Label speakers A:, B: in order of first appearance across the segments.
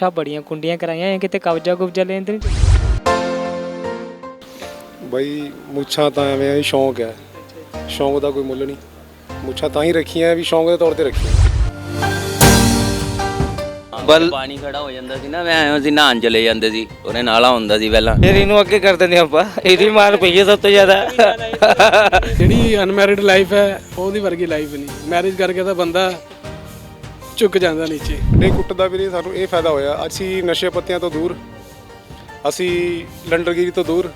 A: ਮੁੱਛਾਂ ਬੜੀਆਂ ਕੁੰਡੀਆਂ ਕਰਾਈਆਂ ਇਹ ਕਿਤੇ ਕਬਜ਼ਾ ਕੁਬਜ਼ਾ ਲੈਣ ਤੇ ਨਹੀਂ
B: ਬਈ ਮੁੱਛਾਂ ਤਾਂ ਐਵੇਂ ਆ ਵੀ ਸ਼ੌਂਕ ਹੈ ਸ਼ੌਂਕ ਦਾ ਕੋਈ ਮੁੱਲ ਨਹੀਂ। ਮੁੱਛਾਂ ਤਾਂ ਹੀ ਰੱਖੀਆਂ ਵੀ ਸ਼ੌਂਕ ਦੇ ਤੌਰ ਤੇ ਰੱਖੀਆਂ।
C: ਬਲ ਪਾਣੀ ਖੜਾ ਹੋ ਜਾਂਦਾ ਸੀ ਨਾ ਮੈਂ ਐਵੇਂ ਸੀ ਨਹਾਉਣ ਚਲੇ ਜਾਂਦੇ ਸੀ। ਉਹਨੇ ਨਾਲਾ ਹੁੰਦਾ ਸੀ ਪਹਿਲਾਂ।
D: ਫਿਰ ਇਹਨੂੰ ਅੱਗੇ ਕਰ ਦਿੰਦੇ ਆਪਾਂ। ਇਹਦੀ ਮਾਰ ਪਈ ਹੈ ਸਭ ਤੋਂ ਜ਼ਿਆਦਾ।
E: ਜਿਹੜੀ ਅਨਮੈਰਿਡ ਲਾਈਫ ਹੈ ਉਹਦੀ ਵਰਗੀ ਲਾਈਫ ਨਹੀਂ। ਮੈਰਿਜ ਕਰਕੇ ਤਾਂ ਬੰਦਾ ਝੁਕ ਜਾਂਦਾ ਨੀਚੇ।
B: ਨਹੀਂ ਕੁੱਟਦਾ ਵੀਰੇ ਸਾਨੂੰ ਇਹ ਫਾਇਦਾ ਹੋਇਆ। ਅਸੀਂ ਨਸ਼ੇ ਪੱਤਿਆਂ ਤੋਂ ਦੂਰ ਅਸੀਂ ਲੰਡਰਗਿਰੀ ਤੋਂ ਦੂਰ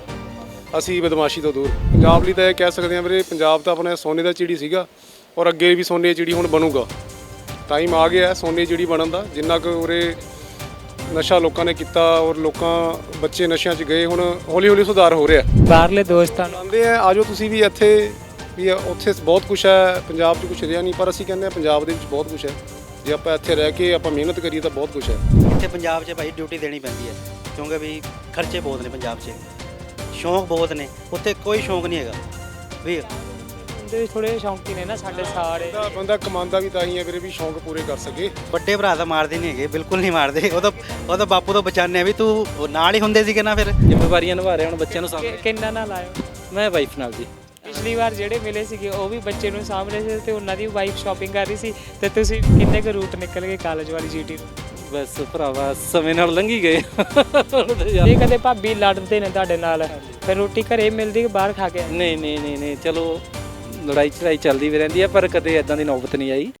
B: ਅਸੀਂ ਬਦਮਾਸ਼ੀ ਤੋਂ ਦੂਰ। ਪੰਜਾਬ ਲਈ ਤਾਂ ਇਹ ਕਹਿ ਸਕਦੇ ਹਾਂ ਵੀਰੇ ਪੰਜਾਬ ਤਾਂ ਆਪਣਾ ਸੋਨੇ ਦਾ ਚਿੜੀ ਸੀਗਾ ਔਰ ਅੱਗੇ ਵੀ ਸੋਨੇ ਦੀ ਚਿੜੀ ਹੁਣ ਬਣੂਗਾ। ਟਾਈਮ ਆ ਗਿਆ ਸੋਨੇ ਦੀ ਚਿੜੀ ਬਣਨ ਦਾ। ਜਿੰਨਾ ਕੁ ਉਰੇ ਨਸ਼ਾ ਲੋਕਾਂ ਨੇ ਕੀਤਾ ਔਰ ਲੋਕਾਂ ਬੱਚੇ ਨਸ਼ਿਆਂ 'ਚ ਗਏ ਹੁਣ ਹੌਲੀ ਹੌਲੀ ਸੁਧਾਰ ਹੋ ਰਿਹਾ।
A: ਬਾਹਰਲੇ ਦੋਸਤਾਂ ਨੂੰ।
B: ਆਉਂਦੇ ਆ ਆਜੋ ਤੁਸੀਂ ਵੀ ਇੱਥੇ ਵੀ ਉੱਥੇ ਬਹੁਤ ਕੁਝ ਹੈ ਪੰਜਾਬ 'ਚ ਕੁਝ ਰਿਹਾ ਨਹੀਂ ਪਰ ਅਸੀਂ ਕਹਿੰਦੇ ਆ ਪੰਜਾਬ ਦੇ ਵਿੱਚ ਬਹੁਤ ਕੁਝ ਹੈ। ਜੇ ਆਪਾਂ ਇੱਥੇ ਰਹਿ ਕੇ ਆਪਾਂ ਮਿਹਨਤ ਕਰੀਏ ਤਾਂ ਬਹੁਤ ਕੁਝ ਹੈ।
F: ਇੱਥੇ ਪੰਜਾਬ 'ਚ ਭਾਈ ਡਿਊਟੀ ਦੇਣੀ ਪੈਂਦੀ ਹੈ ਕਿਉਂਕਿ ਵੀ ਖਰਚੇ ਬਹੁਤ ਨੇ ਪੰਜਾਬ 'ਚ। ਸ਼ੌਂਕ ਬਹੁਤ ਨੇ ਉੱਥੇ ਕੋਈ ਸ਼ੌਂਕ ਨਹੀਂ ਹੈਗਾ। ਵੀ
A: ਹੁੰਦੇ ਥੋੜੇ ਸ਼ੌਂਕੀ ਨੇ ਨਾ ਸਾਡੇ ਸਾਰੇ
B: ਬੰਦਾ ਬੰਦਾ ਕਮਾਉਂਦਾ ਵੀ ਤਾਂ ਹੀ ਹੈ ਵੀਰੇ ਵੀ ਸ਼ੌਂਕ ਪੂਰੇ ਕਰ ਸਕੇ।
F: ਵੱਡੇ ਭਰਾ ਤਾਂ ਮਾਰਦੇ ਨਹੀਂ ਹੈਗੇ ਬਿਲਕੁਲ ਨਹੀਂ ਮਾਰਦੇ। ਉਹ ਤਾਂ ਉਹ ਤਾਂ ਬਾਪੂ ਤੋਂ ਬਚਾਉਂਦੇ ਆ ਵੀ ਤੂੰ ਉਹ ਨਾਲ ਹੀ ਹੁੰਦੇ ਸੀਗੇ ਨਾ ਫਿਰ।
D: ਜ਼ਿੰਮੇਵਾਰੀਆਂ ਨਿਭਾ ਰਿਹਾ ਹੁਣ ਬੱਚਿਆਂ ਨੂੰ ਸਾਹਮਣੇ
A: ਕਿੰਨਾ ਨਾਲ ਆਇਓ
D: ਮੈਂ ਵਾਈਫ ਨਾਲ ਜੀ।
A: ਪਿਛਲੀ ਵਾਰ ਜਿਹੜੇ ਮਿਲੇ ਸੀਗੇ ਉਹ ਵੀ ਬੱਚੇ ਨੂੰ ਸਾਂਭ ਰਹੇ ਸੀ ਤੇ ਉਹਨਾਂ ਦੀ ਵਾਈਫ ਸ਼ਾਪਿੰਗ ਕਰ ਰਹੀ ਸੀ। ਤੇ ਤੁਸੀਂ ਕਿੰਨੇ ਕੁ ਰੂਟ ਨਿਕਲ ਗਏ ਕਾਲਜ ਵਾਲੀ ਜੀਟੀ ਨੂੰ?
D: ਬਸ ਭਰਾਵਾ ਸਮੇਂ ਨਾਲ ਲੰਘੀ ਗਏ। ਹੁਣ ਤਾਂ ਯਾਰ-
A: ਜੇ ਕਦੇ ਭਾਬੀ ਲੜਦੇ ਨੇ ਤੁਹਾਡੇ ਨਾਲ। ਫਿਰ ਰੋਟੀ ਘਰੇ ਮਿਲਦੀ ਕਿ ਬਾਹਰ ਖਾ ਕੇ
D: ਨਹੀਂ ਨਹੀਂ ਨਹੀਂ ਚਲੋ ਲੜਾਈ ਚੜਾਈ ਚੱਲਦੀ ਵੀ ਰਹਿੰਦੀ ਹੈ ਪਰ ਕਦੇ ਐਦਾਂ ਦੀ ਨੌਬਤ ਨਹੀਂ ਆਈ।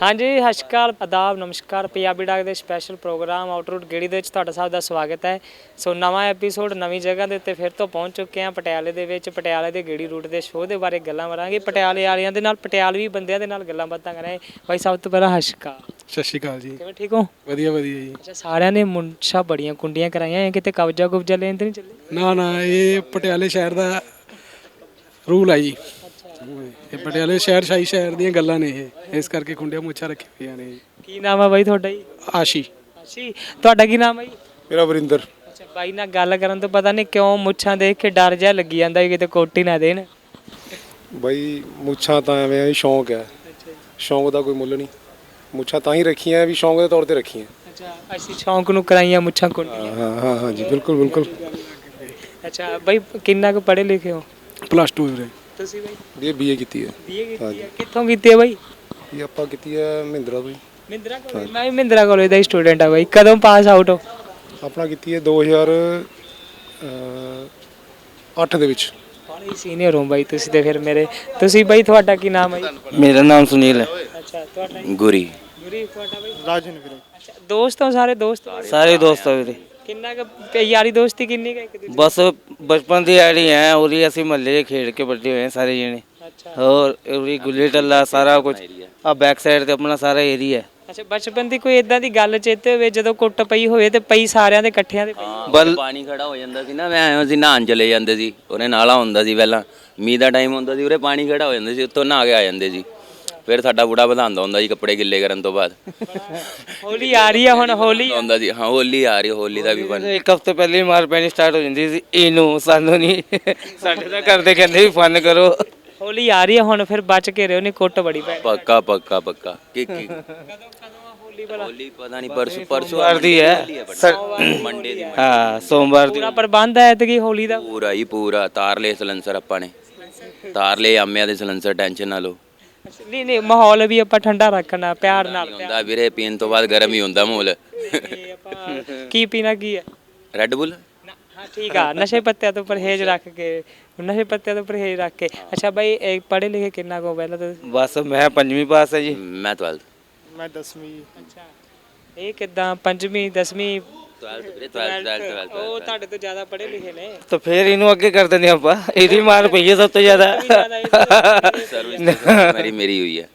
A: ਹਾਂਜੀ ਸਤਿ ਸ਼੍ਰੀ ਅਕਾਲ ਆਦਾਬ ਨਮਸਕਾਰ। ਪੰਜਾਬੀ ਡਾਕ ਦੇ ਸਪੈਸ਼ਲ ਪ੍ਰੋਗਰਾਮ ਆਊਟਰੂਟ ਗੇੜੀ ਦੇ ਵਿੱਚ ਤੁਹਾਡਾ ਸਭ ਦਾ ਸਵਾਗਤ ਹੈ। ਸੋ ਨਵਾਂ ਐਪੀਸੋਡ ਨਵੀਂ ਜਗ੍ਹਾ ਦੇ ਉੱਤੇ ਫਿਰ ਤੋਂ ਪਹੁੰਚ ਚੁੱਕੇ ਹਾਂ ਪਟਿਆਲੇ ਦੇ ਵਿੱਚ। ਪਟਿਆਲੇ ਦੇ ਗੇੜੀ ਰੂਟ ਦੇ ਸ਼ੋਅ ਦੇ ਬਾਰੇ ਗੱਲਾਂ ਕਰਾਂਗੇ। ਪਟਿਆਲੇ ਵਾਲਿਆਂ ਦੇ ਨਾਲ ਪਟਿਆਲਵੀ ਬੰਦਿਆਂ ਦੇ ਨਾਲ ਗੱਲਾਂ ਬਾਤਾਂ ਕਰਾਂਗੇ। ਬਾਈ ਸਭ ਤੋਂ ਪਹਿਲਾਂ ਸਤਿ ਸ਼੍ਰੀ ਅਕਾਲ।
E: ਸਤਿ ਸ਼੍ਰੀ ਅਕਾਲ ਜੀ।
A: ਕਿਵੇਂ ਠੀਕ ਹੋ?
E: ਵਧੀਆ ਵਧੀਆ ਜੀ।
A: ਅੱਛਾ ਸਾਰਿਆਂ ਨੇ ਮੁੰਛਾਂ ਬੜੀਆਂ ਕੁੰਡੀਆਂ ਕਰਾਈਆਂ। ਇਹ ਕਿਤੇ ਕਬਜ਼ਾ ਕੁਬਜ਼ਾ ਲੈਣ ਤੇ ਨਹੀਂ ਚੱਲੇ?
E: ਨਾ ਨਾ ਇਹ ਪਟਿਆਲੇ ਸ਼ਹਿਰ ਦਾ ਰੂਲ ਹੈ ਜੀ। ਇਹ ਪਟਿਆਲੇ ਸ਼ਹਿਰ ਸ਼ਾਹੀ ਸ਼ਹਿਰ ਦੀਆਂ ਗੱਲਾਂ ਨੇ ਇਹ। ਇਸ ਕਰਕੇ ਖੁੰਡਿਆਂ ਮੁੱਛਾਂ ਰੱਖੀਆਂ ਹੋਈਆਂ ਨੇ।
A: ਕੀ ਨਾਮ ਹੈ ਬਾਈ ਤੁਹਾਡਾ ਜੀ?
E: ਆਸ਼ੀ।
A: ਅੱਛੀ ਤੁਹਾਡਾ ਕੀ ਨਾਮ ਹੈ ਜੀ?
B: ਮੇਰਾ ਵਰਿੰਦਰ।
A: ਅੱਛਾ ਬਾਈ ਨਾਲ ਗੱਲ ਕਰਨ ਤੋਂ ਪਤਾ ਨਹੀਂ ਕਿਉਂ ਮੁੱਛਾਂ ਦੇਖ ਕੇ ਡਰ ਜਿਹਾ ਲੱਗੀ ਜਾਂਦਾ ਵੀ ਕਿਤੇ ਕੋਟੀ ਨਾ ਦੇਣ।
B: ਬਈ ਮੁੱਛਾਂ ਤਾਂ ਐਵੇਂ ਆ ਸ਼ੌਂਕ ਹੈ ਸ਼ੌਂਕ ਦਾ ਕੋਈ ਮੁੱਲ ਨਹੀਂ। ਮੁੱਛਾਂ ਤਾਂ ਹੀ ਰੱਖੀਆਂ ਵੀ ਸ਼ੌਂਕ ਦੇ ਤੌਰ ਤੇ ਰੱਖੀਆਂ।
A: ਅੱਛਾ ਅਸੀਂ ਸ਼ੌਂਕ ਨੂੰ ਕਰਾਈਆਂ ਮੁੱਛਾਂ ਕੁੰਡੀਆਂ
B: ਹਾਂ ਹਾਂ ਹਾਂ ਹਾਂ ਜੀ ਬਿਲਕੁਲ ਬਿਲਕੁਲ।
A: ਅੱਛਾ ਬਾਈ ਕਿੰਨਾ ਕੁ ਪੜ੍ਹੇ ਲਿਖੇ ਹੋ?
E: ਪਲੱਸ 2 ਵੀਰੇ।
A: ਤੁਸੀਂ ਬਾਈ?
B: ਇਹ ਬੀਏ ਕੀਤੀ ਹੈ।
A: ਬੀਏ ਕੀਤੀ ਹੈ। ਕਿੱਥੋਂ ਕੀਤੀ ਹੈ ਬਾਈ?
B: ਇਹ ਆਪਾਂ ਕੀਤੀ ਹੈ ਮਹਿੰਦਰਾ ਤੋਂ ਜੀ
A: ਮਿੰਦਰਾ ਕਾਲਜ ਮੈਂ ਵੀ ਮਿੰਦਰਾ ਕਾਲਜ ਦਾ ਸਟੂਡੈਂਟ ਆ ਬਾਈ। ਕਦੋਂ ਪਾਸ ਆਊਟ ਹੋ?
B: ਆਪਣਾ ਕੀਤੀ ਹੈ 2008 ਦੇ ਵਿੱਚ।
A: ਬੜੇ ਸੀਨੀਅਰ ਹੋ ਬਾਈ ਤੁਸੀਂ ਤੇ ਫਿਰ ਮੇਰੇ। ਤੁਸੀਂ ਬਾਈ ਤੁਹਾਡਾ ਕੀ ਨਾਮ ਹੈ?
D: ਮੇਰਾ ਨਾਮ ਸੁਨੀਲ ਹੈ।
A: ਅੱਛਾ ਤੁਹਾਡਾ
C: ਗੁਰੀ।
A: ਗੁਰੀ ਤੁਹਾਡਾ ਬਾਈ? ਰਾਜਨ ਵੀਰੇ। ਅੱਛਾ ਦੋਸਤ ਹੋ ਸਾਰੇ ਦੋਸਤ?
D: ਸਾਰੇ ਦੋਸਤ ਆ ਵੀਰੇ।
A: ਕਿੰਨਾ ਕੁ ਯਾਰੀ ਦੋਸਤੀ ਕਿੰਨੀ ਕੁ ਇੱਕ ਦੂਜੇ
D: ਬਸ ਬਚਪਨ ਦੀ ਆੜੀ ਹੈ ਉਹਦੀ ਅਸੀਂ ਮਹੱਲੇ 'ਚ ਖੇਡ ਕੇ ਵੱਡੇ ਹੋਏ ਹਾਂ ਸਾਰੇ ਜਣੇ।
A: ਅੱਛਾ।
D: ਹੋਰ ਉਹਦੀ ਗੁੱਲੀ ਟੱਲਾ ਸਾਰਾ ਕੁਝ ਆ ਬੈਕ ਸਾਈਡ ਤੇ ਆਪਣਾ ਸਾਰਾ ਏਰੀਆ
A: ਅੱਛਾ ਬਚਪਨ ਦੀ ਕੋਈ ਇਦਾਂ ਦੀ ਗੱਲ ਚੇਤੇ ਹੋਵੇ ਜਦੋਂ ਕੁੱਟ ਪਈ ਹੋਵੇ ਤੇ ਪਈ ਸਾਰਿਆਂ ਦੇ ਇਕੱਠਿਆਂ ਦੇ ਪਈ?
C: ਬਲ ਪਾਣੀ ਖੜਾ ਹੋ ਜਾਂਦਾ ਸੀ ਨਾ ਮੈਂ ਐਵੇਂ ਸੀ ਨਹਾਉਣ ਚਲੇ ਜਾਂਦੇ ਸੀ ਉਹਨੇ ਨਾਲਾ ਹੁੰਦਾ ਸੀ ਪਹਿਲਾਂ। ਮੀਂਹ ਦਾ ਟਾਈਮ ਹੁੰਦਾ ਸੀ ਉਰੇ ਪਾਣੀ ਖੜਾ ਹੋ ਜਾਂਦਾ ਸੀ ਉੱਤੋਂ ਨਹਾ ਕੇ ਆ ਜਾਂਦੇ ਸੀ। ਫਿਰ ਸਾਡਾ ਬੁੜਾ ਵਧਾਉਂਦਾ ਹੁੰਦਾ ਸੀ ਕੱਪੜੇ ਗਿੱਲੇ ਕਰਨ ਤੋਂ ਬਾਅਦ।
A: ਹੋਲੀ ਆ ਰਹੀ ਆ ਹੁਣ ਹੋਲੀ
C: ਹੁੰਦਾ ਸੀ ਹਾਂ ਹੋਲੀ ਆ ਰਹੀ ਹੋਲੀ ਦਾ ਵੀ ਬਣ
D: ਇੱਕ ਹਫ਼ਤੇ ਪਹਿਲੇ ਹੀ ਮਾਰ ਪੈਣੀ ਸਟਾਰਟ ਹੋ ਜਾਂਦੀ ਸੀ ਇਹਨੂੰ ਸਾਨੂੰ ਨਹੀਂ ਸਾਡੇ ਤਾਂ ਕਰਦੇ ਕਹਿੰਦੇ ਵੀ ਫਨ ਕਰੋ।
A: ਹੋਲੀ ਆ ਰਹੀ ਆ ਹੁਣ ਫਿਰ ਬਚ ਕੇ ਰਹੋ ਨਹੀਂ ਕੁੱਟ ਬੜੀ ਪੈ
C: ਪੱਕਾ ਪੱਕਾ ਪੱਕਾ। ਕੀ ਕੀ
A: ਹੋਲੀ
C: ਪਤਾ ਨਹੀਂ ਪਰਸੋਂ ਪਰਸੋਂ
D: ਸੋਮਵਾਰ ਦੀ ਹੈ।
C: ਮੰਡੇ ਦੀ
D: ਹਾਂ ਸੋਮਵਾਰ ਦੀ।
A: ਪੂਰਾ ਪ੍ਰਬੰਧ ਹੈ ਤੇ ਕੀ ਹੋਲੀ ਦਾ?
C: ਪੂਰਾ ਹੀ ਪੂਰਾ। ਤਾਰ ਸਲੈਂਸਰ ਆਪਾਂ ਨੇ। ਤਾਰ ਲਏ ਆਮਿਆਂ ਦੇ ਸਲੈਂਸਰ ਟੈਨਸ਼ਨ ਨਾ ਲਓ।
A: ਨਹੀਂ ਨਹੀਂ ਮਾਹੌਲ ਵੀ ਆਪਾਂ ਠੰਡਾ ਰੱਖਣਾ ਪਿਆਰ ਨਾਲ
C: ਹੁੰਦਾ ਵੀਰੇ ਪੀਣ ਤੋਂ ਬਾਅਦ ਗਰਮ ਹੀ ਹੁੰਦਾ ਮਾਹੌਲ।
A: ਇਹ ਆਪਾਂ ਕੀ ਪੀਣਾ ਕੀ ਹੈ?
C: ਰੈੱਡ ਬੁੱਲ
A: ਨਾ, ਹਾਂ ਠੀਕ ਆ ਨਸ਼ੇ ਪੱਤਿਆਂ ਤੋਂ ਪਰਹੇਜ਼ ਰੱਖ ਕੇ ਨਸ਼ੇ ਪੱਤਿਆਂ ਤੋਂ ਪਰਹੇਜ਼ ਰੱਖ ਕੇ। ਅੱਛਾ ਬਾਈ ਇਹ ਪੜ੍ਹੇ ਲਿਖੇ ਕਿੰਨਾ ਕੋ ਪਹਿਲਾਂ ਤਾਂ?
D: ਬਸ ਮੈਂ ਪੰਜਵੀਂ ਪਾਸ ਹੈ ਜੀ।
C: ਮੈਂ 12th
A: ਅੱਛਾ ਇਹ ਕਿਦਾਂ ਪੰਜਵੀਂ ਦਸਵੀਂ?
C: 12th ਵੀਰੇ 12th 12th
A: ਉਹ ਤੁਹਾਡੇ ਤੋਂ ਜ਼ਿਆਦਾ ਪੜ੍ਹੇ ਲਿਖੇ ਨੇ।
D: ਤਾਂ ਫੇਰ ਇਹਨੂੰ ਅੱਗੇ ਕਰ ਦਿੰਦੇ ਆਪਾਂ। ਇਹਦੀ ਮਾਰ ਪਈ ਹੈ ਸਭ ਤੋਂ ਜ਼ਿਆਦਾ।
C: ਸਰਵਿਸ ਮੇਰੀ ਮੇਰੀ ਹੋਈ ਹੈ।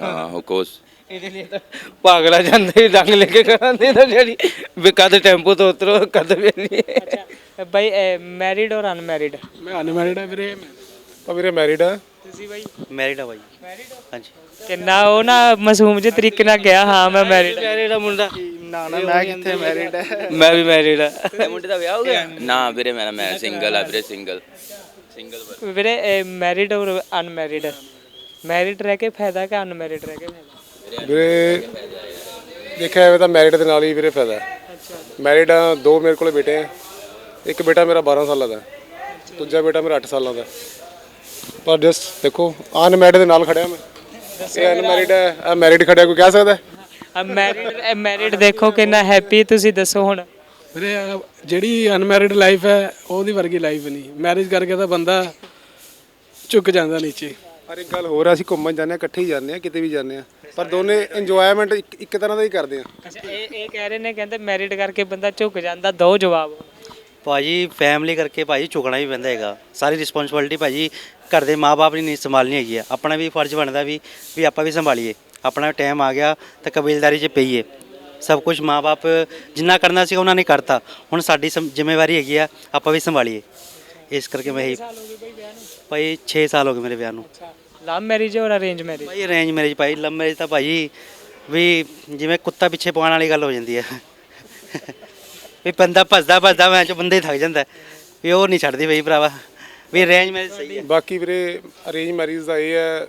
C: ਹਾਂ ਹੋ ਕੋਰਸ
D: ਇਹਦੇ ਲਈ ਤਾਂ ਪਾਗਲਾ ਜਾਂਦੇ ਰੰਗ ਲੈ ਕੇ ਕਰਾਂਦੇ ਤਾਂ ਜਿਹੜੀ ਵੀ ਕਦ ਟੈਂਪੋ ਤੋਂ ਉਤਰੋ ਕਦ ਵੀ ਨਹੀਂ।
A: ਅੱਛਾ ਬਾਈ ਮੈਰਿਡ ਔਰ ਅਨਮੈਰਿਡ
E: ਮੈਂ ਅਨਮੈਰਿਡ ਹੈ ਵੀਰੇ।
B: ਤਾਂ ਵੀਰੇ ਮੈਰਿਡ ਹੈ।
A: ਤੁਸੀਂ ਬਾਈ?
F: ਮੈਰਿਡ ਆ ਭਾਈ ਹਾਂਜੀ।
A: ਕਿੰਨਾ ਉਹ ਨਾ ਮਾਸੂਮ ਜਿਹੇ ਤਰੀਕੇ ਨਾਲ ਗਿਆ ਹਾਂ ਮੈਂ ਮੈਰਿਡ
D: ਮੈਰਿਡ ਆ ਮੁੰਡਾ।
F: ਨਾ ਨਾ ਮੈਂ ਕਿੱਥੇ ਮੈਰਿਡ ਹੈ
D: ਮੈਂ ਵੀ ਮੈਰਿਡ ਆ।
C: ਮੁੰਡੇ ਦਾ ਵਿਆਹ ਹੋ ਗਿਆ? ਨਾ ਵੀਰੇ ਮੇਰਾ ਮੈਂ ਸਿੰਗਲ ਆ ਵੀਰੇ ਸਿੰਗਲ ਸਿੰਗਲ
A: ਵੀਰੇ ਮੈਰਿਡ ਔਰ ਅਨਮੈਰਿਡ ਮੈਰਿਡ ਰਹਿ ਕੇ ਫਾਇਦਾ ਕਿ ਅਨਮੈਰਿਡ ਰਹਿ ਕੇ ਫਾਇਦਾ?
B: ਵੀਰੇ ਦੇਖਿਆ ਜਾਵੇ ਤਾਂ ਮੈਰਿਟ ਦੇ ਨਾਲ ਹੀ ਵੀਰੇ ਫਾਇਦਾ। ਹੈ ਮੈਰਿਡ ਆ ਦੋ ਮੇਰੇ ਕੋਲੇ ਬੇਟੇ ਆ। ਇੱਕ ਬੇਟਾ ਮੇਰਾ 12 ਸਾਲਾਂ ਦਾ ਹੈ, ਦੂਜਾ ਬੇਟਾ ਮੇਰਾ 8 ਸਾਲਾਂ ਦਾ ਹੈ। ਪਰ ਜਸਟ ਦੇਖੋ ਅਨਮੈਰਿਡ ਦੇ ਨਾਲ ਖੜਿਆ ਮੈਂ। ਇਹ ਅਨਮੈਰਿਡ ਹੈ ਆ ਮੈਰਿਡ ਖੜਿਆ ਕੋਈ ਕਹਿ ਸਕਦਾ ਹੈ?
A: ਮੈਰਿਡ ਮੈਰਿਡ ਦੇਖੋ ਕਿੰਨਾ ਹੈਪੀ ਤੁਸੀਂ ਦੱਸੋ ਹੁਣ।
E: ਵੀਰੇ ਆਹ ਜਿਹੜੀ ਅਨਮੈਰਿਡ ਲਾਈਫ ਹੈ ਉਹਦੀ ਵਰਗੀ ਲਾਈਫ ਨਹੀਂ। ਮੈਰਿਜ ਕਰਕੇ ਤਾਂ ਬੰਦਾ ਝੁਕ ਜਾਂਦਾ ਨੀਚੇ।
B: ਪਰ ਇੱਕ ਗੱਲ ਹੋਰ ਆ, ਅਸੀਂ ਘੁੰਮਣ ਜਾਂਦੇ ਆ ਇਕੱਠੇ ਹੀ ਜਾਂਦੇ ਆ ਕਿਤੇ ਵੀ ਜਾਂਦੇ ਆ ਪਰ ਦੋਨੇ ਇੰਜੋਇਮੈਂਟ ਇੱਕ ਇੱਕ ਤਰ੍ਹਾਂ ਦਾ ਹੀ ਕਰਦੇ ਆ
A: ਅੱਛਾ ਇਹ ਇਹ ਕਹਿ ਰਹੇ ਨੇ ਕਹਿੰਦੇ ਮੈਰਿਡ ਕਰਕੇ ਬੰਦਾ ਝੁਕ ਜਾਂਦਾ ਦੋ ਜਵਾਬ।
F: ਭਾਜੀ ਫੈਮਿਲੀ ਕਰਕੇ ਭਾਜੀ ਚੁਕਣਾ ਵੀ ਪੈਂਦਾ ਹੈਗਾ। ਸਾਰੀ ਰਿਸਪੌਂਸਿਬਿਲਟੀ ਭਾਜੀ ਘਰ ਦੇ ਮਾਪੇ ਨਹੀਂ ਸੰਭਾਲਣੀ ਹੈਗੀ ਹੈ ਆਪਣਾ ਵੀ ਫਰਜ਼ ਬਣਦਾ ਵੀ ਵੀ ਆਪਾਂ ਵੀ ਸੰਭਾਲੀਏ। ਆਪਣਾ ਟਾਈਮ ਆ ਗਿਆ ਤਾਂ ਕਬੀਲਦਾਰੀ 'ਚ ਪਈਏ। ਸਭ ਕੁਝ ਮਾਪੇ ਜਿੰਨਾ ਕਰਨਾ ਸੀ ਉਹਨਾਂ ਨੇ ਕਰਤਾ। ਹੁਣ ਸਾਡੀ ਸਮ- ਜ਼ਿੰਮੇਵਾਰੀ ਹੈਗੀ ਆ ਆਪਾਂ ਵੀ ਸੰਭਾਲੀਏ। ਇਸ ਕਰਕੇ ਮੈਂ ਇਹੀ ਭਾਈ 6 ਸਾਲ ਹੋ ਗਏ ਮੇਰੇ ਵਿਆਹ ਨੂੰ।
A: ਲਵ ਮੈਰਿਜ ਔਰ ਅਰੇਂਜ ਮੈਰਿਜ
F: ਭਾਈ ਅਰੇਂਜ ਮੈਰਿਜ ਭਾਈ। ਲਵ ਮੈਰਿਜ ਤਾਂ ਭਾਈ ਵੀ ਜਿਵੇਂ ਕੁੱਤਾ ਪਿੱਛੇ ਪਾਉਣ ਵਾਲੀ ਗੱਲ ਹੋ ਜਾਂਦੀ ਹੈ ਵੀ ਬੰਦਾ ਭੱਜਦਾ ਭੱਜਦਾ ਮੈਂ ਚ ਬੰਦੇ ਥੱਕ ਜਾਂਦਾ। ਹੈ। ਵੀ ਉਹ ਨਹੀਂ ਛੱਡਦੀ ਬਈ ਭਰਾਵਾ। ਵੀ ਅਰੇਂਜ ਮੈਰਿਜ ਸਹੀ ਹੈ
B: ਬਾਕੀ ਵੀਰੇ ਅਰੇਂਜ ਮੈਰਿਜ ਦਾ ਇਹ ਹੈ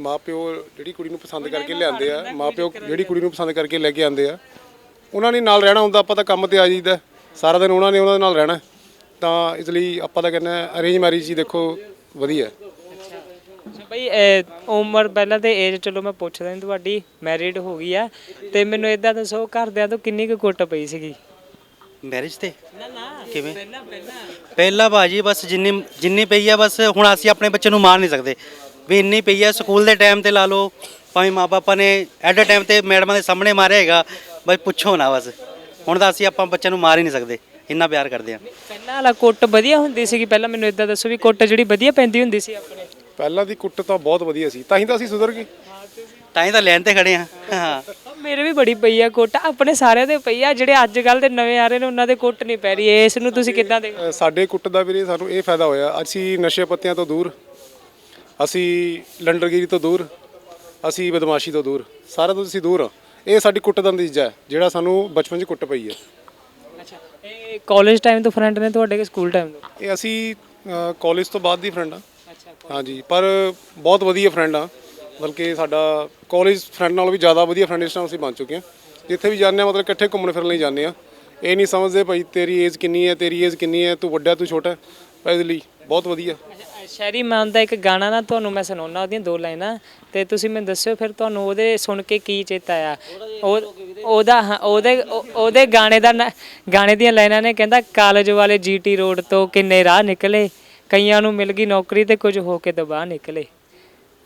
B: ਮਾਪਿਓ ਜਿਹੜੀ ਕੁੜੀ ਨੂੰ ਪਸੰਦ ਕਰਕੇ ਲਿਆਂਦੇ ਆ ਮਾਪਿਓ ਜਿਹੜੀ ਕੁੜੀ ਨੂੰ ਪਸੰਦ ਕਰਕੇ ਲੈ ਕੇ ਆਂਦੇ ਆ। ਉਹਨਾਂ ਨੇ ਨਾਲ ਰਹਿਣਾ ਹੁੰਦਾ ਆਪਾਂ ਤਾਂ ਕੰਮ ਤੇ ਆ ਜਾਈਦਾ। ਸਾਰਾ ਦਿਨ ਉਹਨਾਂ ਨੇ ਉਹਨਾਂ ਦੇ ਨਾਲ ਰਹਿਣਾ। ਤਾਂ ਇਸ ਲਈ ਆਪਾਂ ਤਾਂ ਕਹਿੰਦੇ ਆ ਅਰੇਂਜ ਮੈਰਿਜ ਹੀ ਦੇਖੋ ਵਧੀਆ।
A: ਬਈ ਇਹ ਉਮਰ ਪਹਿਲਾਂ ਤੇ ਏਜ ਚਲੋ ਮੈਂ ਪੁੱਛਦਾ ਨਹੀਂ ਤੁਹਾਡੀ ਮੈਰਿਡ ਹੋ ਗਈ ਆ। ਤੇ ਮੈਨੂੰ ਇਦਾਂ ਦੱਸੋ ਘਰਦਿਆਂ ਤੋਂ ਕਿੰਨੀ ਕੁ ਕੁੱਟ ਪਈ ਸੀਗੀ?
F: ਮੈਰਿਜ ਤੇ?
A: ਨਾ ਨਾ
F: ਕਿਵੇਂ?
A: ਪਹਿਲਾਂ ਪਹਿਲਾਂ।
F: ਪਹਿਲਾ ਭਾਜੀ ਬਸ ਜਿੰਨੀ ਜਿੰਨੀ ਪਈ ਆ ਬਸ ਹੁਣ ਅਸੀਂ ਆਪਣੇ ਬੱਚੇ ਨੂੰ ਮਾਰ ਨਹੀਂ ਸਕਦੇ। ਵੀ ਇੰਨੀ ਪਈ ਆ ਸਕੂਲ ਦੇ ਟਾਈਮ ਤੇ ਲਾ ਲਓ ਭਾਵੇਂ ਮਾਪੇ ਨੇ ਐਟ ਅ ਟਾਈਮ ਤੇ ਮੈਡਮਾਂ ਦੇ ਸਾਹਮਣੇ ਮਾਰਿਆ ਹੈਗਾ ਬਈ ਪੁੱਛੋ ਨਾ ਬਸ। ਹੁਣ ਤਾਂ ਅਸੀਂ ਆਪਾਂ ਬੱਚਿਆਂ ਨੂੰ ਮਾਰ ਹੀ ਨਹੀਂ ਸਕਦੇ ਇੰਨਾ ਪਿਆਰ ਕਰਦੇ ਆ।
A: ਪਹਿਲਾਂ ਵਾਲਾ ਕੁੱਟ ਵਧੀਆ ਹੁੰਦੀ ਸੀਗੀ ਪਹਿਲਾਂ ਮੈਨੂੰ ਇਦਾਂ ਦੱਸੋ ਵੀ ਕੁੱਟ ਜਿਹੜੀ ਵਧੀਆ ਪੈਂਦੀ ਹੁੰਦੀ ਸੀ ਆਪਣੇ।
B: ਪਹਿਲਾਂ ਦੀ ਕੁੱਟ ਤਾਂ ਬਹੁਤ ਵਧੀਆ ਸੀ ਤਾਂ ਹੀ ਤਾਂ ਅਸੀਂ ਸੁਧਰ ਗਏ।
F: ਤਾਂ ਹੀ ਤਾਂ ਲੈਣ ਤੇ ਖੜੇ ਆ। ਹਾਂ।
A: ਮੇਰੇ ਵੀ ਬੜੀ ਪਈ ਆ ਕੁੱਟ ਆਪਣੇ ਸਾਰਿਆਂ ਦੇ ਪਈ ਆ ਜਿਹੜੇ ਅੱਜ ਕੱਲ ਦੇ ਨਵੇਂ ਆ ਰਹੇ ਨੇ ਉਹਨਾਂ ਦੇ ਕੁੱਟ ਨਹੀਂ ਪੈ ਰਹੀ ਇਸ ਨੂੰ ਤੁਸੀਂ ਕਿੱਦਾਂ ਦੇ
B: ਅ, ਸਾਡੇ ਕੁੱਟ ਦਾ ਵੀਰੇ ਸਾਨੂੰ ਇਹ ਫਾਇਦਾ ਹੋਇਆ ਅਸੀਂ ਨਸ਼ੇ ਪੱਤਿਆਂ ਤੋਂ ਦੂਰ ਅਸੀਂ ਲੰਡਰਗਿਰੀ ਤੋਂ ਦੂਰ ਅਸੀਂ ਬਦਮਾਸ਼ੀ ਤੋਂ ਦੂਰ ਸਾਰਾ ਤੋਂ ਅਸੀਂ ਦੂਰ ਹਾਂ ਇਹ ਸਾਡੀ ਕੁੱਟ ਦਾ ਨਤੀਜਾ ਹੈ ਜਿਹੜਾ ਸਾਨੂੰ ਬਚਪਨ 'ਚ ਕੁੱਟ ਪਈ ਹੈ।
A: ਅੱਛਾ ਇਹ ਕਾਲਜ ਟਾਈਮ ਤੋਂ ਫਰੈਂਡ ਨੇ ਤੁਹਾਡੇ ਕਿ ਸਕੂਲ ਟਾਈਮ ਤੋਂ?
B: ਇਹ ਅਸੀਂ ਕਾਲਜ ਤੋਂ ਬਾਅਦ ਦੀ ਫਰੈਂਡ ਆ।
A: ਅੱਛਾ
B: ਹਾਂਜੀ ਪਰ ਬਹੁਤ ਵਧੀਆ ਫਰੈਂਡ ਆ। ਬਲਕਿ ਸਾਡਾ ਕਾਲਜ ਫਰੈਂਡ ਨਾਲੋਂ ਵੀ ਜ਼ਿਆਦਾ ਵਧੀਆ ਫਰੈਂਡ ਇਸ ਅਸੀਂ ਬਣ ਚੁੱਕੇ ਹਾਂ। ਜਿੱਥੇ ਵੀ ਜਾਂਦੇ ਆ ਮਤਲਬ ਇਕੱਠੇ ਘੁੰਮਣ ਫਿਰਨ ਲਈ ਜਾਂਦੇ ਆ ਇਹ ਨਹੀਂ ਸਮਝਦੇ ਭਾਈ ਤੇਰੀ ਏਜ ਕਿੰਨੀ ਹੈ, ਤੇਰੀ ਏਜ ਕਿੰਨੀ ਹੈ, ਤੂੰ ਵੱਡਾ ਤੂੰ ਛੋਟਾ ਪਰ ਲਈ ਬਹੁਤ ਵਧੀਆ।
A: ਸ਼ਹਿਰੀ ਮਾਨ ਦਾ ਇੱਕ ਗਾਣਾ ਨਾ ਤੁਹਾਨੂੰ ਮੈਂ ਸੁਣਾਉਣਾ, ਉਹਦੀਆਂ ਦੋ ਲਾਈਨਾਂ। ਤੇ ਤੁਸੀਂ ਮੈਨੂੰ ਦੱਸਿਓ ਫਿਰ ਤੁਹਾਨੂੰ ਉਹਦੇ ਸੁਣ ਕੇ ਕੀ ਚੇਤਾ ਆਇਆ? ਉਹਦਾ ਉਹਦੇ ਉਹਦੇ ਗਾਣੇ ਦਾ ਗਾਣੇ ਦੀਆਂ ਲਾਈਨਾਂ ਨੇ ਕਹਿੰਦਾ, ਕਾਲਜ ਵਾਲੇ ਜੀਟੀ ਰੋਡ ਤੋਂ ਕਿੰਨੇ ਰਾਹ ਨਿਕਲੇ? ਕਈਆਂ ਨੂੰ ਮਿਲ ਗਈ ਨੌਕਰੀ ਤੇ ਕੁਝ ਹੋ ਕੇ ਦਬਾਅ ਨਿਕਲੇ।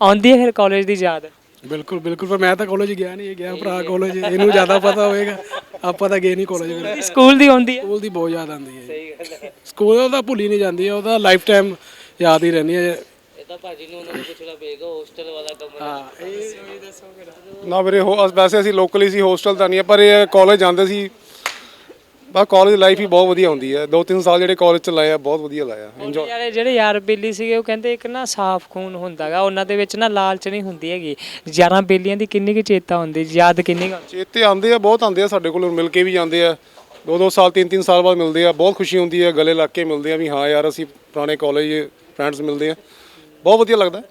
A: ਆਉਂਦੀ ਹੈ ਫਿਰ ਕਾਲਜ ਦੀ ਯਾਦ।
E: ਬਿਲਕੁਲ ਬਿਲਕੁਲ ਪਰ ਮੈਂ ਤਾਂ ਕਾਲਜ ਗਿਆ ਨਹੀਂ ਇਹ ਗਿਆ ਭਰਾ ਕਾਲਜ ਇਹਨੂੰ ਜ਼ਿਆਦਾ ਪਤਾ ਹੋਵੇਗਾ। ਆਪਾਂ ਤਾਂ ਗਏ ਨਹੀਂ ਕਾਲਜ ਵੀਰੇ
A: ਸਕੂਲ ਦੀ ਆਉਂਦੀ ਹੈ।
E: ਸਕੂਲ ਦੀ ਬਹੁਤ ਯਾਦ ਆਉਂਦੀ ਹੈ। ਸਹੀ ਗੱਲ ਹੈ ਸਕੂਲ ਦਾ ਭੁੱਲੀ ਨਹੀਂ ਜਾਂਦੀ ਉਹਦਾ ਲਾਈਫ ਟਾਈਮ ਯਾਦ ਹੀ ਰਹਿੰਦੀ ਹੈ।
D: ਇਹ ਤਾਂ ਭਾਜੀ ਨੂੰ ਉਹਨਾਂ ਨੂੰ ਪੁੱਛਣਾ ਪਏਗਾ ਹੋਸਟਲ ਵਾਲਾ ਕਮਰਾ
E: ਹਾਂ। ਇਹ
B: ਨਾ ਵੀਰੇ ਹੋ ਵੈਸੇ ਅਸੀਂ ਲੋਕਲੀ ਸੀ ਹੋਸਟਲ ਤਾਂ ਨਹੀਂ ਪਰ ਇਹ ਕਾਲਜ ਜਾਂਦੇ ਸੀ। ਬਸ ਕਾਲਜ ਲਾਈਫ ਹੀ ਬਹੁਤ ਵਧੀਆ ਹੁੰਦੀ ਹੈ। ਦੋ ਤਿੰਨ ਸਾਲ ਜਿਹੜੇ ਕਾਲਜ ਚ ਲਾਏ ਆ ਬਹੁਤ ਵਧੀਆ ਲਾਇਆ। ਇੰਜੋਏ
A: ਯਾਰ ਜਿਹੜੇ ਯਾਰ ਬੇਲੀ ਸੀਗੇ ਉਹ ਕਹਿੰਦੇ ਇੱਕ ਨਾ ਸਾਫ਼ ਖੂਨ ਹੁੰਦਾਗਾ। ਉਹਨਾਂ ਦੇ ਵਿੱਚ ਨਾ ਲਾਲਚ ਨਹੀਂ ਹੁੰਦੀ ਹੈਗੀ। ਯਾਰਾਂ ਬੇਲੀਆਂ ਦੀ ਕਿੰਨੀ ਕੁ ਚੇਤਾ ਹੁੰਦੀ ਯਾਦ ਕਿੰਨੀ ਕੁ?
B: ਚੇਤੇ ਆਉਂਦੇ ਆ ਬਹੁਤ ਆਉਂਦੇ ਆ ਸਾਡੇ ਕੋਲ ਮਿਲ ਕੇ ਵੀ ਜਾਂਦੇ ਆ। ਦੋ ਦੋ ਸਾਲ ਤਿੰਨ ਤਿੰਨ ਸਾਲ ਬਾਅਦ ਮਿਲਦੇ ਆ। ਬਹੁਤ ਖੁਸ਼ੀ ਹੁੰਦੀ ਹੈ ਗਲੇ ਲੱਗ ਕੇ ਮਿਲਦੇ ਆ ਵੀ ਹਾਂ ਯਾਰ ਅਸੀਂ ਪੁਰਾਣੇ ਕਾਲਜ ਫਰੈਂਡਸ ਮਿਲਦੇ ਆ। ਬਹੁਤ ਵਧੀਆ ਲੱਗਦਾ।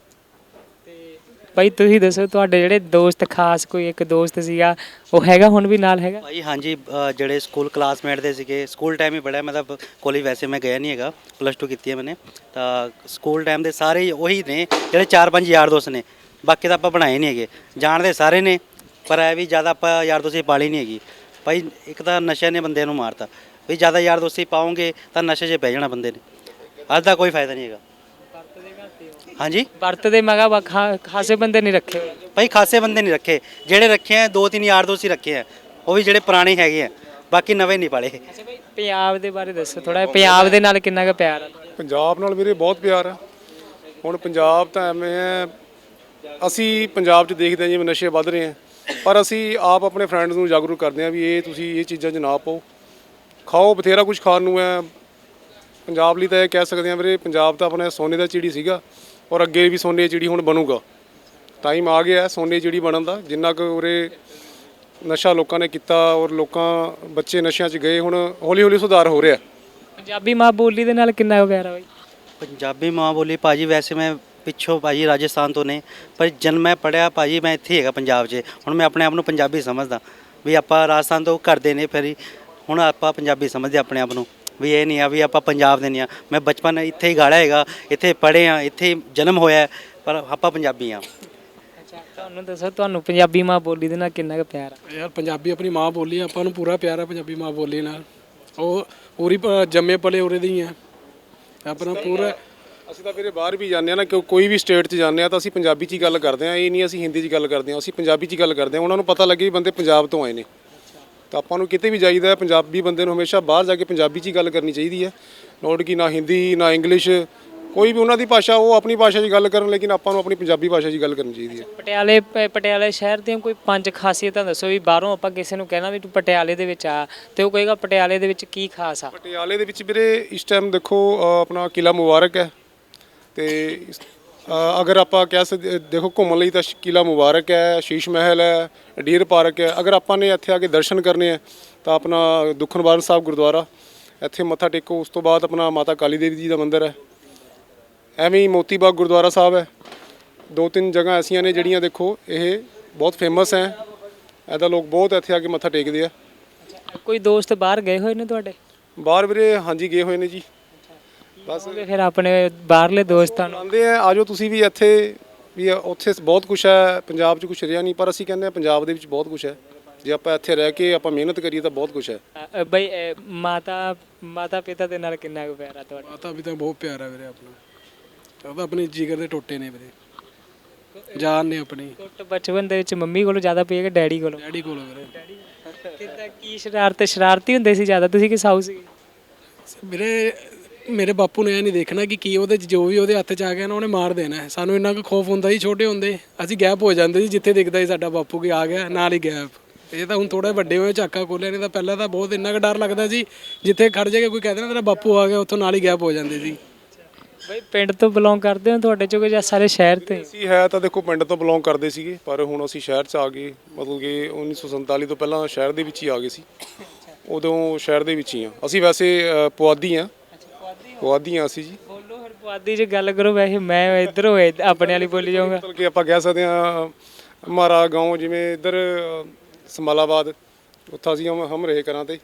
A: ਭਾਈ ਤੁਸੀਂ ਦੱਸੋ ਤੁਹਾਡੇ ਜਿਹੜੇ ਦੋਸਤ ਖਾਸ ਕੋਈ ਇੱਕ ਦੋਸਤ ਸੀਗਾ ਉਹ ਹੈਗਾ ਹੁਣ ਵੀ ਨਾਲ ਹੈਗਾ?
F: ਭਾਈ ਹਾਂਜੀ ਅ, ਜਿਹੜੇ ਸਕੂਲ ਕਲਾਸਮੇਟ ਦੇ ਸੀਗੇ ਸਕੂਲ ਟਾਈਮ ਹੀ ਪੜਿਆ ਮਤਲਬ ਕਾਲਜ ਵੈਸੇ ਮੈਂ ਗਿਆ ਨਹੀਂ ਹੈਗਾ ਪਲੱਸ 2 ਕੀਤੀ ਹੈ ਮੈਨੇ। ਤਾਂ ਸਕੂਲ ਟਾਈਮ ਦੇ ਸਾਰੇ ਹੀ ਉਹੀ ਨੇ ਜਿਹੜੇ ਚਾਰ ਪੰਜ ਯਾਰ ਦੋਸਤ ਨੇ ਬਾਕੀ ਤਾਂ ਆਪਾਂ ਬਣਾਏ ਨਹੀਂ ਹੈਗੇ ਜਾਣਦੇ ਸਾਰੇ ਨੇ ਪਰ ਇਹ ਵੀ ਜ਼ਿਆਦਾ ਆਪਾਂ ਯਾਰ ਦੋਸਤੀ ਪਾਲੀ ਨਹੀਂ ਹੈਗੀ। ਭਾਈ ਇੱਕ ਤਾਂ ਨਸ਼ੇ ਨੇ ਬੰਦਿਆਂ ਨੂੰ ਮਾਰਤਾ ਵੀ ਜ਼ਿਆਦਾ ਯਾਰ ਦੋਸਤੀ ਪਾਓਗੇ ਤਾਂ ਨਸ਼ੇ 'ਚ ਪੈ ਜਾਣਾ ਬੰਦੇ ਨੇ ਅੱਜ ਦਾ ਕੋਈ ਫਾਇਦਾ ਨਹੀਂ ਹੈਗਾ। ਹਾਂਜੀ?
A: ਵਰਤਦੇ ਮਗਾ ਵਾ ਖਾ- ਖਾਸੇ ਬੰਦੇ ਨਹੀਂ ਰੱਖੇ ਹੋਏ।
F: ਭਾਈ ਖਾਸੇ ਬੰਦੇ ਨਹੀਂ ਰੱਖੇ। ਜਿਹੜੇ ਰੱਖੇ ਆ ਦੋ ਤਿੰਨ ਯਾਰ ਦੋਸਤ ਹੀ ਰੱਖੇ ਆ। ਉਹ ਵੀ ਜਿਹੜੇ ਪੁਰਾਣੇ ਹੈਗੇ ਆ। ਬਾਕੀ ਨਵੇਂ ਨਹੀਂ ਪਾਲੇ।
A: ਅੱਛਾ ਭਾਈ ਪੰਜਾਬ ਦੇ ਬਾਰੇ ਦੱਸੋ ਥੋੜਾ ਪੰਜਾਬ ਦੇ ਨਾਲ ਕਿੰਨਾ ਕੁ ਪਿਆਰ ਆ?
B: ਪੰਜਾਬ ਨਾਲ ਵੀਰੇ ਬਹੁਤ ਪਿਆਰ ਆ। ਹੁਣ ਪੰਜਾਬ ਤਾਂ ਐਵੇਂ ਹੈ ਅਸੀਂ ਪੰਜਾਬ 'ਚ ਦੇਖਦੇ ਹਾਂ ਜਿਵੇਂ ਨਸ਼ੇ ਵੱਧ ਰਹੇ ਆ। ਪਰ ਅਸੀਂ ਆਪ ਆਪਣੇ ਫਰੈਂਡਸ ਨੂੰ ਜਾਗਰੂਕ ਕਰਦੇ ਹਾਂ ਵੀ ਇਹ ਤੁਸੀਂ ਇਹ ਚੀਜ਼ਾਂ 'ਚ ਨਾ ਪਾਓ। ਖਾਓ ਬਥੇਰਾ ਕੁਝ ਖਾਣ ਨੂੰ ਹੈ ਪੰਜਾਬ ਲਈ ਤਾਂ ਇਹ ਕਹਿ ਸਕਦੇ ਹਾਂ ਵੀਰੇ ਪੰਜਾਬ ਤਾਂ ਆਪਣੇ ਸੋਨੇ ਦਾ ਚਿੜੀ ਸੀਗਾ। ਔਰ ਅੱਗੇ ਵੀ ਸੋਨੇ ਚਿੜੀ ਹੁਣ ਬਣੂਗਾ। ਟਾਈਮ ਆ ਗਿਆ ਸੋਨੇ ਚਿੜੀ ਬਣਨ ਦਾ। ਜਿੰਨਾ ਕੁ ਉਰੇ ਨਸ਼ਾ ਲੋਕਾਂ ਨੇ ਕੀਤਾ ਔਰ ਲੋਕਾਂ ਬੱਚੇ ਨਸ਼ਿਆਂ 'ਚ ਗਏ ਹੁਣ ਹੌਲੀ ਹੌਲੀ ਸੁਧਾਰ ਹੋ ਰਿਹਾ।
A: ਪੰਜਾਬੀ ਮਾਂ ਬੋਲੀ ਦੇ ਨਾਲ ਕਿੰਨਾ ਕੁ ਪਿਆਰ ਬਾਈ
F: ਪੰਜਾਬੀ ਮਾਂ ਬੋਲੀ ਭਾਜੀ ਵੈਸੇ ਮੈਂ ਪਿੱਛੋਂ ਭਾਜੀ ਰਾਜਸਥਾਨ ਤੋਂ ਨੇ ਪਰ ਜਨ ਮੈਂ ਪੜਿਆ ਭਾਜੀ ਮੈਂ ਇੱਥੇ ਹੈਗਾ ਪੰਜਾਬ 'ਚ। ਹੁਣ ਮੈਂ ਆਪਣੇ ਆਪ ਨੂੰ ਪੰਜਾਬੀ ਸਮਝਦਾ। ਵੀ ਆਪਾਂ ਰਾਜਸਥਾਨ ਤੋਂ ਕਰਦੇ ਨੇ ਫਿਰ ਹੁਣ ਆਪਾਂ ਪੰਜਾਬੀ ਸਮਝਦੇ ਆਪਣੇ ਆਪ ਨੂੰ। ਵੀ ਇਹ ਨਹੀਂ ਆ ਵੀ ਆਪਾਂ ਪੰਜਾਬ ਦੇ ਨਹੀਂ ਆ। ਮੈਂ ਬਚਪਨ ਇੱਥੇ ਹੀ ਗਾੜਿਆ ਹੈਗਾ ਇੱਥੇ ਪੜ੍ਹੇ ਆ ਇੱਥੇ ਹੀ ਜਨਮ ਹੋਇਆ ਹੈ, ਪਰ ਆਪਾਂ ਪੰਜਾਬੀ ਆ
A: ਅੱਛਾ ਤੁਹਾਨੂੰ ਦੱਸੋ ਤੁਹਾਨੂੰ ਪੰਜਾਬੀ ਮਾਂ ਬੋਲੀ ਦੇ ਨਾਲ ਕਿੰਨਾ ਕੁ ਪਿਆਰ ਆ?
E: ਯਾਰ ਪੰਜਾਬੀ ਆਪਣੀ ਮਾਂ ਬੋਲੀ ਆ, ਆਪਾਂ ਨੂੰ ਪੂਰਾ ਪਿਆਰ ਆ ਪੰਜਾਬੀ ਮਾਂ ਬੋਲੀ ਨਾਲ। ਉਹ ਪੂਰੀ ਪ- ਜੰਮੇ ਪਲੇ ਉਰੇ ਦੇ ਹੀ ਆ। ਆਪਣਾ ਪੂਰਾ
B: ਅਸੀਂ ਤਾਂ ਵੀਰੇ ਬਾਹਰ ਵੀ ਜਾਂਦੇ ਆ ਨਾ ਕਿ ਕੋਈ ਵੀ ਸਟੇਟ 'ਚ ਜਾਂਦੇ ਆ ਤਾਂ ਅਸੀਂ ਪੰਜਾਬੀ 'ਚ ਹੀ ਗੱਲ ਕਰਦੇ ਆ। ਇਹ ਨਹੀਂ ਅਸੀਂ ਹਿੰਦੀ 'ਚ ਗੱਲ ਕਰਦੇ ਆ ਅਸੀਂ ਪੰਜਾਬੀ 'ਚ ਹੀ ਗੱਲ ਕਰਦੇ ਆ। ਉਹਨਾਂ ਨੂੰ ਪਤਾ ਲੱਗੇ ਵੀ ਬੰਦੇ ਪੰਜਾਬ ਤੋਂ ਆਏ ਨੇ। ਤਾਂ ਆਪਾਂ ਨੂੰ ਕਿਤੇ ਵੀ ਜਾਈਦਾ ਹੈ ਪੰਜਾਬੀ ਬੰਦੇ ਨੂੰ ਹਮੇਸ਼ਾ ਬਾਹਰ ਜਾ ਕੇ ਪੰਜਾਬੀ 'ਚ ਹੀ ਗੱਲ ਕਰਨੀ ਚਾਹੀਦੀ ਹੈ। ਨੋਟ ਕਿ ਨਾ ਹਿੰਦੀ ਨਾ ਇੰਗਲਿਸ਼ ਕੋਈ ਵੀ ਉਹਨਾਂ ਦੀ ਭਾਸ਼ਾ ਉਹ ਆਪਣੀ ਭਾਸ਼ਾ 'ਚ ਗੱਲ ਕਰਨ ਲੇਕਿਨ ਆਪਾਂ ਨੂੰ ਆਪਣੀ ਪੰਜਾਬੀ ਭਾਸ਼ਾ 'ਚ ਗੱਲ ਕਰਨੀ ਚਾਹੀਦੀ ਹੈ।
A: ਪਟਿਆਲੇ ਪ- ਪਟਿਆਲੇ ਸ਼ਹਿਰ ਦੀਆਂ ਕੋਈ ਪੰਜ ਖਾਸੀਅਤਾਂ ਦੱਸੋ ਵੀ ਬਾਹਰੋਂ ਆਪਾਂ ਕਿਸੇ ਨੂੰ ਕਹਿਣਾ ਵੀ ਤੂੰ ਪਟਿਆਲੇ ਦੇ ਵਿੱਚ ਆ ਤੇ ਉਹ ਕਹੇਗਾ ਪਟਿਆਲੇ ਦੇ ਵਿੱਚ ਕੀ ਖਾਸ ਆ?
B: ਪਟਿਆਲੇ ਦੇ ਵਿੱਚ ਵੀਰੇ ਇਸ ਟਾਈਮ ਦੇਖੋ ਅ, ਆਪਣਾ ਕਿਲਾ ਮੁਬਾਰਕ ਹੈ ਤੇ ਇਸ- ਅਗਰ ਆਪਾਂ ਕਹਿ ਸਕਦੇ ਦੇਖੋ ਘੁੰਮਣ ਲਈ ਤਾਂ ਕਿਲਾ ਮੁਬਾਰਕ ਹੈ ਸ਼ੀਸ਼ ਮਹਿਲ ਹੈ ਡੀਅਰ ਪਾਰਕ ਹੈ। ਅਗਰ ਆਪਾਂ ਨੇ ਇੱਥੇ ਆ ਕੇ ਦਰਸ਼ਨ ਕਰਨੇ ਆ ਤਾਂ ਆਪਣਾ ਦੁਖਨਿਵਾਰਨ ਸਾਹਿਬ ਗੁਰਦੁਆਰਾ ਇੱਥੇ ਮੱਥਾ ਟੇਕੋ ਉਸ ਤੋਂ ਬਾਅਦ ਆਪਣਾ ਮਾਤਾ ਕਾਲੀ ਦੇਵੀ ਜੀ ਦਾ ਮੰਦਿਰ ਹੈ। ਐਵੇਂ ਹੀ ਮੋਤੀ ਬਾਗ ਗੁਰਦੁਆਰਾ ਸਾਹਿਬ ਹੈ। ਦੋ ਤਿੰਨ ਜਗ੍ਹਾ ਐਸੀਆਂ ਨੇ ਜਿਹੜੀਆਂ ਦੇਖੋ ਇਹ ਬਹੁਤ ਫੇਮਸ ਹੈ। ਇਹਦਾ ਲੋਕ ਬਹੁਤ ਇੱਥੇ ਆ ਕੇ ਮੱਥਾ ਟੇਕਦੇ ਆ।
A: ਕੋਈ ਦੋਸਤ ਬਾਹਰ ਗਏ ਹੋਏ ਨੇ ਤੁਹਾਡੇ?
B: ਬਾਹਰ ਵੀਰੇ ਹਾਂਜੀ ਗਏ ਹੋਏ ਨੇ ਜੀ। ਬਸ।
A: ਹੋਗੇ ਫਿਰ ਆਪਣੇ ਬਾਹਰਲੇ ਦੋਸਤਾਂ ਨੂੰ।
B: ਆਉਂਦੇ ਆ ਆਜੋ ਤੁਸੀਂ ਵੀ ਇੱਥੇ ਵੀ ਉੱਥੇ ਬਹੁਤ ਕੁਝ ਹੈ ਪੰਜਾਬ 'ਚ ਕੁਝ ਰਿਹਾ ਨਹੀਂ ਪਰ ਅਸੀਂ ਕਹਿੰਦੇ ਆ ਪੰਜਾਬ ਦੇ ਵਿੱਚ ਬਹੁਤ ਕੁਝ ਹੈ। ਜੇ ਆਪਾਂ ਇੱਥੇ ਰਹਿ ਕੇ ਆਪਾਂ ਮਿਹਨਤ ਕਰੀਏ ਤਾਂ ਬਹੁਤ ਕੁਝ ਹੈ।
A: ਅ, ਬਈ ਅ, ਮਾਤਾ ਮਾਤਾ ਪਿਤਾ ਦੇ ਨਾਲ ਕਿੰਨਾ ਕੁ ਪਿਆਰ ਆ ਤੁਹਾਡਾ?
E: ਮਾਤਾ ਵੀ ਤਾਂ ਬਹੁਤ ਪਿਆਰਾ ਵੀਰੇ ਆਪਣਾ। ਉਹ ਤਾਂ ਆਪਣੇ ਜਿਗਰ ਦੇ ਟੋਟੇ ਨੇ ਵੀਰੇ। ਜਾਨ ਨੇ ਆਪਣੀ।
A: ਕੁੱਟ ਬਚਪਨ ਦੇ ਵਿੱਚ ਮੰਮੀ ਕੋਲੋਂ ਜ਼ਿਆਦਾ ਪਈ ਹੈ ਕਿ ਡੈਡੀ ਕੋਲੋਂ?
E: ਡੈਡੀ ਕੋਲ ਵੀਰੇ।
A: ਕਿੱਦਾਂ ਕੀ ਸ਼ਰਾਰਤ ਸ਼ਰਾਰਤੀ ਹੁੰਦੇ ਸੀ ਜ਼ਿਆਦਾ? ਤੁਸੀਂ ਕਿ ਸਾਊ ਸੀ
E: ਵੀਰੇ ਮੇਰੇ ਬਾਪੂ ਨੇ ਇਹ ਨਹੀਂ ਦੇਖਣਾ ਕਿ ਕੀ ਉਹਦੇ 'ਚ ਜੋ ਵੀ ਉਹਦੇ ਹੱਥ 'ਚ ਆ ਗਿਆ ਨਾ ਉਹਨੇ ਮਾਰ ਦੇਣਾ ਹੈ। ਸਾਨੂੰ ਇੰਨਾ ਕੁ ਖੌਫ ਹੁੰਦਾ ਸੀ ਛੋਟੇ ਹੁੰਦੇ ਅਸੀਂ ਗੈਪ ਹੋ ਜਾਂਦੇ ਸੀ ਜਿੱਥੇ ਦਿਖਦਾ ਸੀ ਸਾਡਾ ਬਾਪੂ ਕਿ ਆ ਗਿਆ ਨਾਲ ਹੀ ਗੈਪ ਇਹ ਤਾਂ ਹੁਣ ਥੋੜਾ ਵੱਡੇ ਹੋਏ ਝਾਕਾ ਖੋਲਿਆ ਨਹੀਂ ਤਾਂ ਪਹਿਲਾਂ ਤਾਂ ਬਹੁਤ ਇੰਨਾ ਕੁ ਡਰ ਲੱਗਦਾ ਸੀ ਜਿੱਥੇ ਖੜ ਜਾਏਗਾ ਕੋਈ ਕਹਿੰਦਾ ਨਾ ਤੇਰਾ ਬਾਪੂ ਆ ਗਿਆ ਉੱਥੋਂ ਨਾਲ ਹੀ ਗੈਪ ਹੋ ਜਾਂਦੇ ਸੀ।
A: ਬਈ ਪਿੰਡ ਤੋਂ ਬਿਲੋਂਗ ਕਰਦੇ ਹੋ ਤੁਹਾਡੇ ਚੋਂ ਕਿ ਜਾਂ ਸਾਰੇ ਸ਼ਹਿਰ ਤੋਂ?
B: ਅਸੀਂ ਹੈ ਤਾਂ ਦੇਖੋ ਪਿੰਡ ਤੋਂ ਬਿਲੋਂਗ ਕਰਦੇ ਸੀਗੇ ਪਰ ਹੁਣ ਅਸੀਂ ਸ਼ਹਿਰ 'ਚ ਆ ਗਏ। ਮਤਲਬ ਕਿ 1947 ਤੋਂ ਪਹਿਲਾਂ ਸ਼ਹਿਰ ਦੇ ਵਿੱਚ ਹੀ ਆ ਗਏ ਸੀ। ਉਦੋਂ ਸ਼ਹਿਰ ਦੇ ਵਿੱਚ ਹੀ ਆ। ਅਸੀਂ ਵੈਸੇ ਅ, ਪੁਆਧੀ ਆ। ਪੁਆਧੀਆਂ ਅਸੀਂ ਜੀ।
A: ਬੋਲੋ ਹਰ ਪੁਆਧੀ ਜੇ ਗੱਲ ਕਰੋ ਵੈਸੇ ਮੈਂ ਇਧਰੋਂ ਆਪਣੇ ਵਾਲੀ ਬੋਲੀ ਜਾਊਂਗਾ।
B: ਕਿ ਆਪਾਂ ਕਹਿ ਸਕਦੇ ਆ ਹਮਾਰਾ گاؤں ਜਿਵੇਂ ਇਧਰ ਸਮਲਾਬਾਦ ਉੱਥਾ ਅਸੀਂ ਹਮ ਰਹੇ ਕਰਾਂ ਤੇ।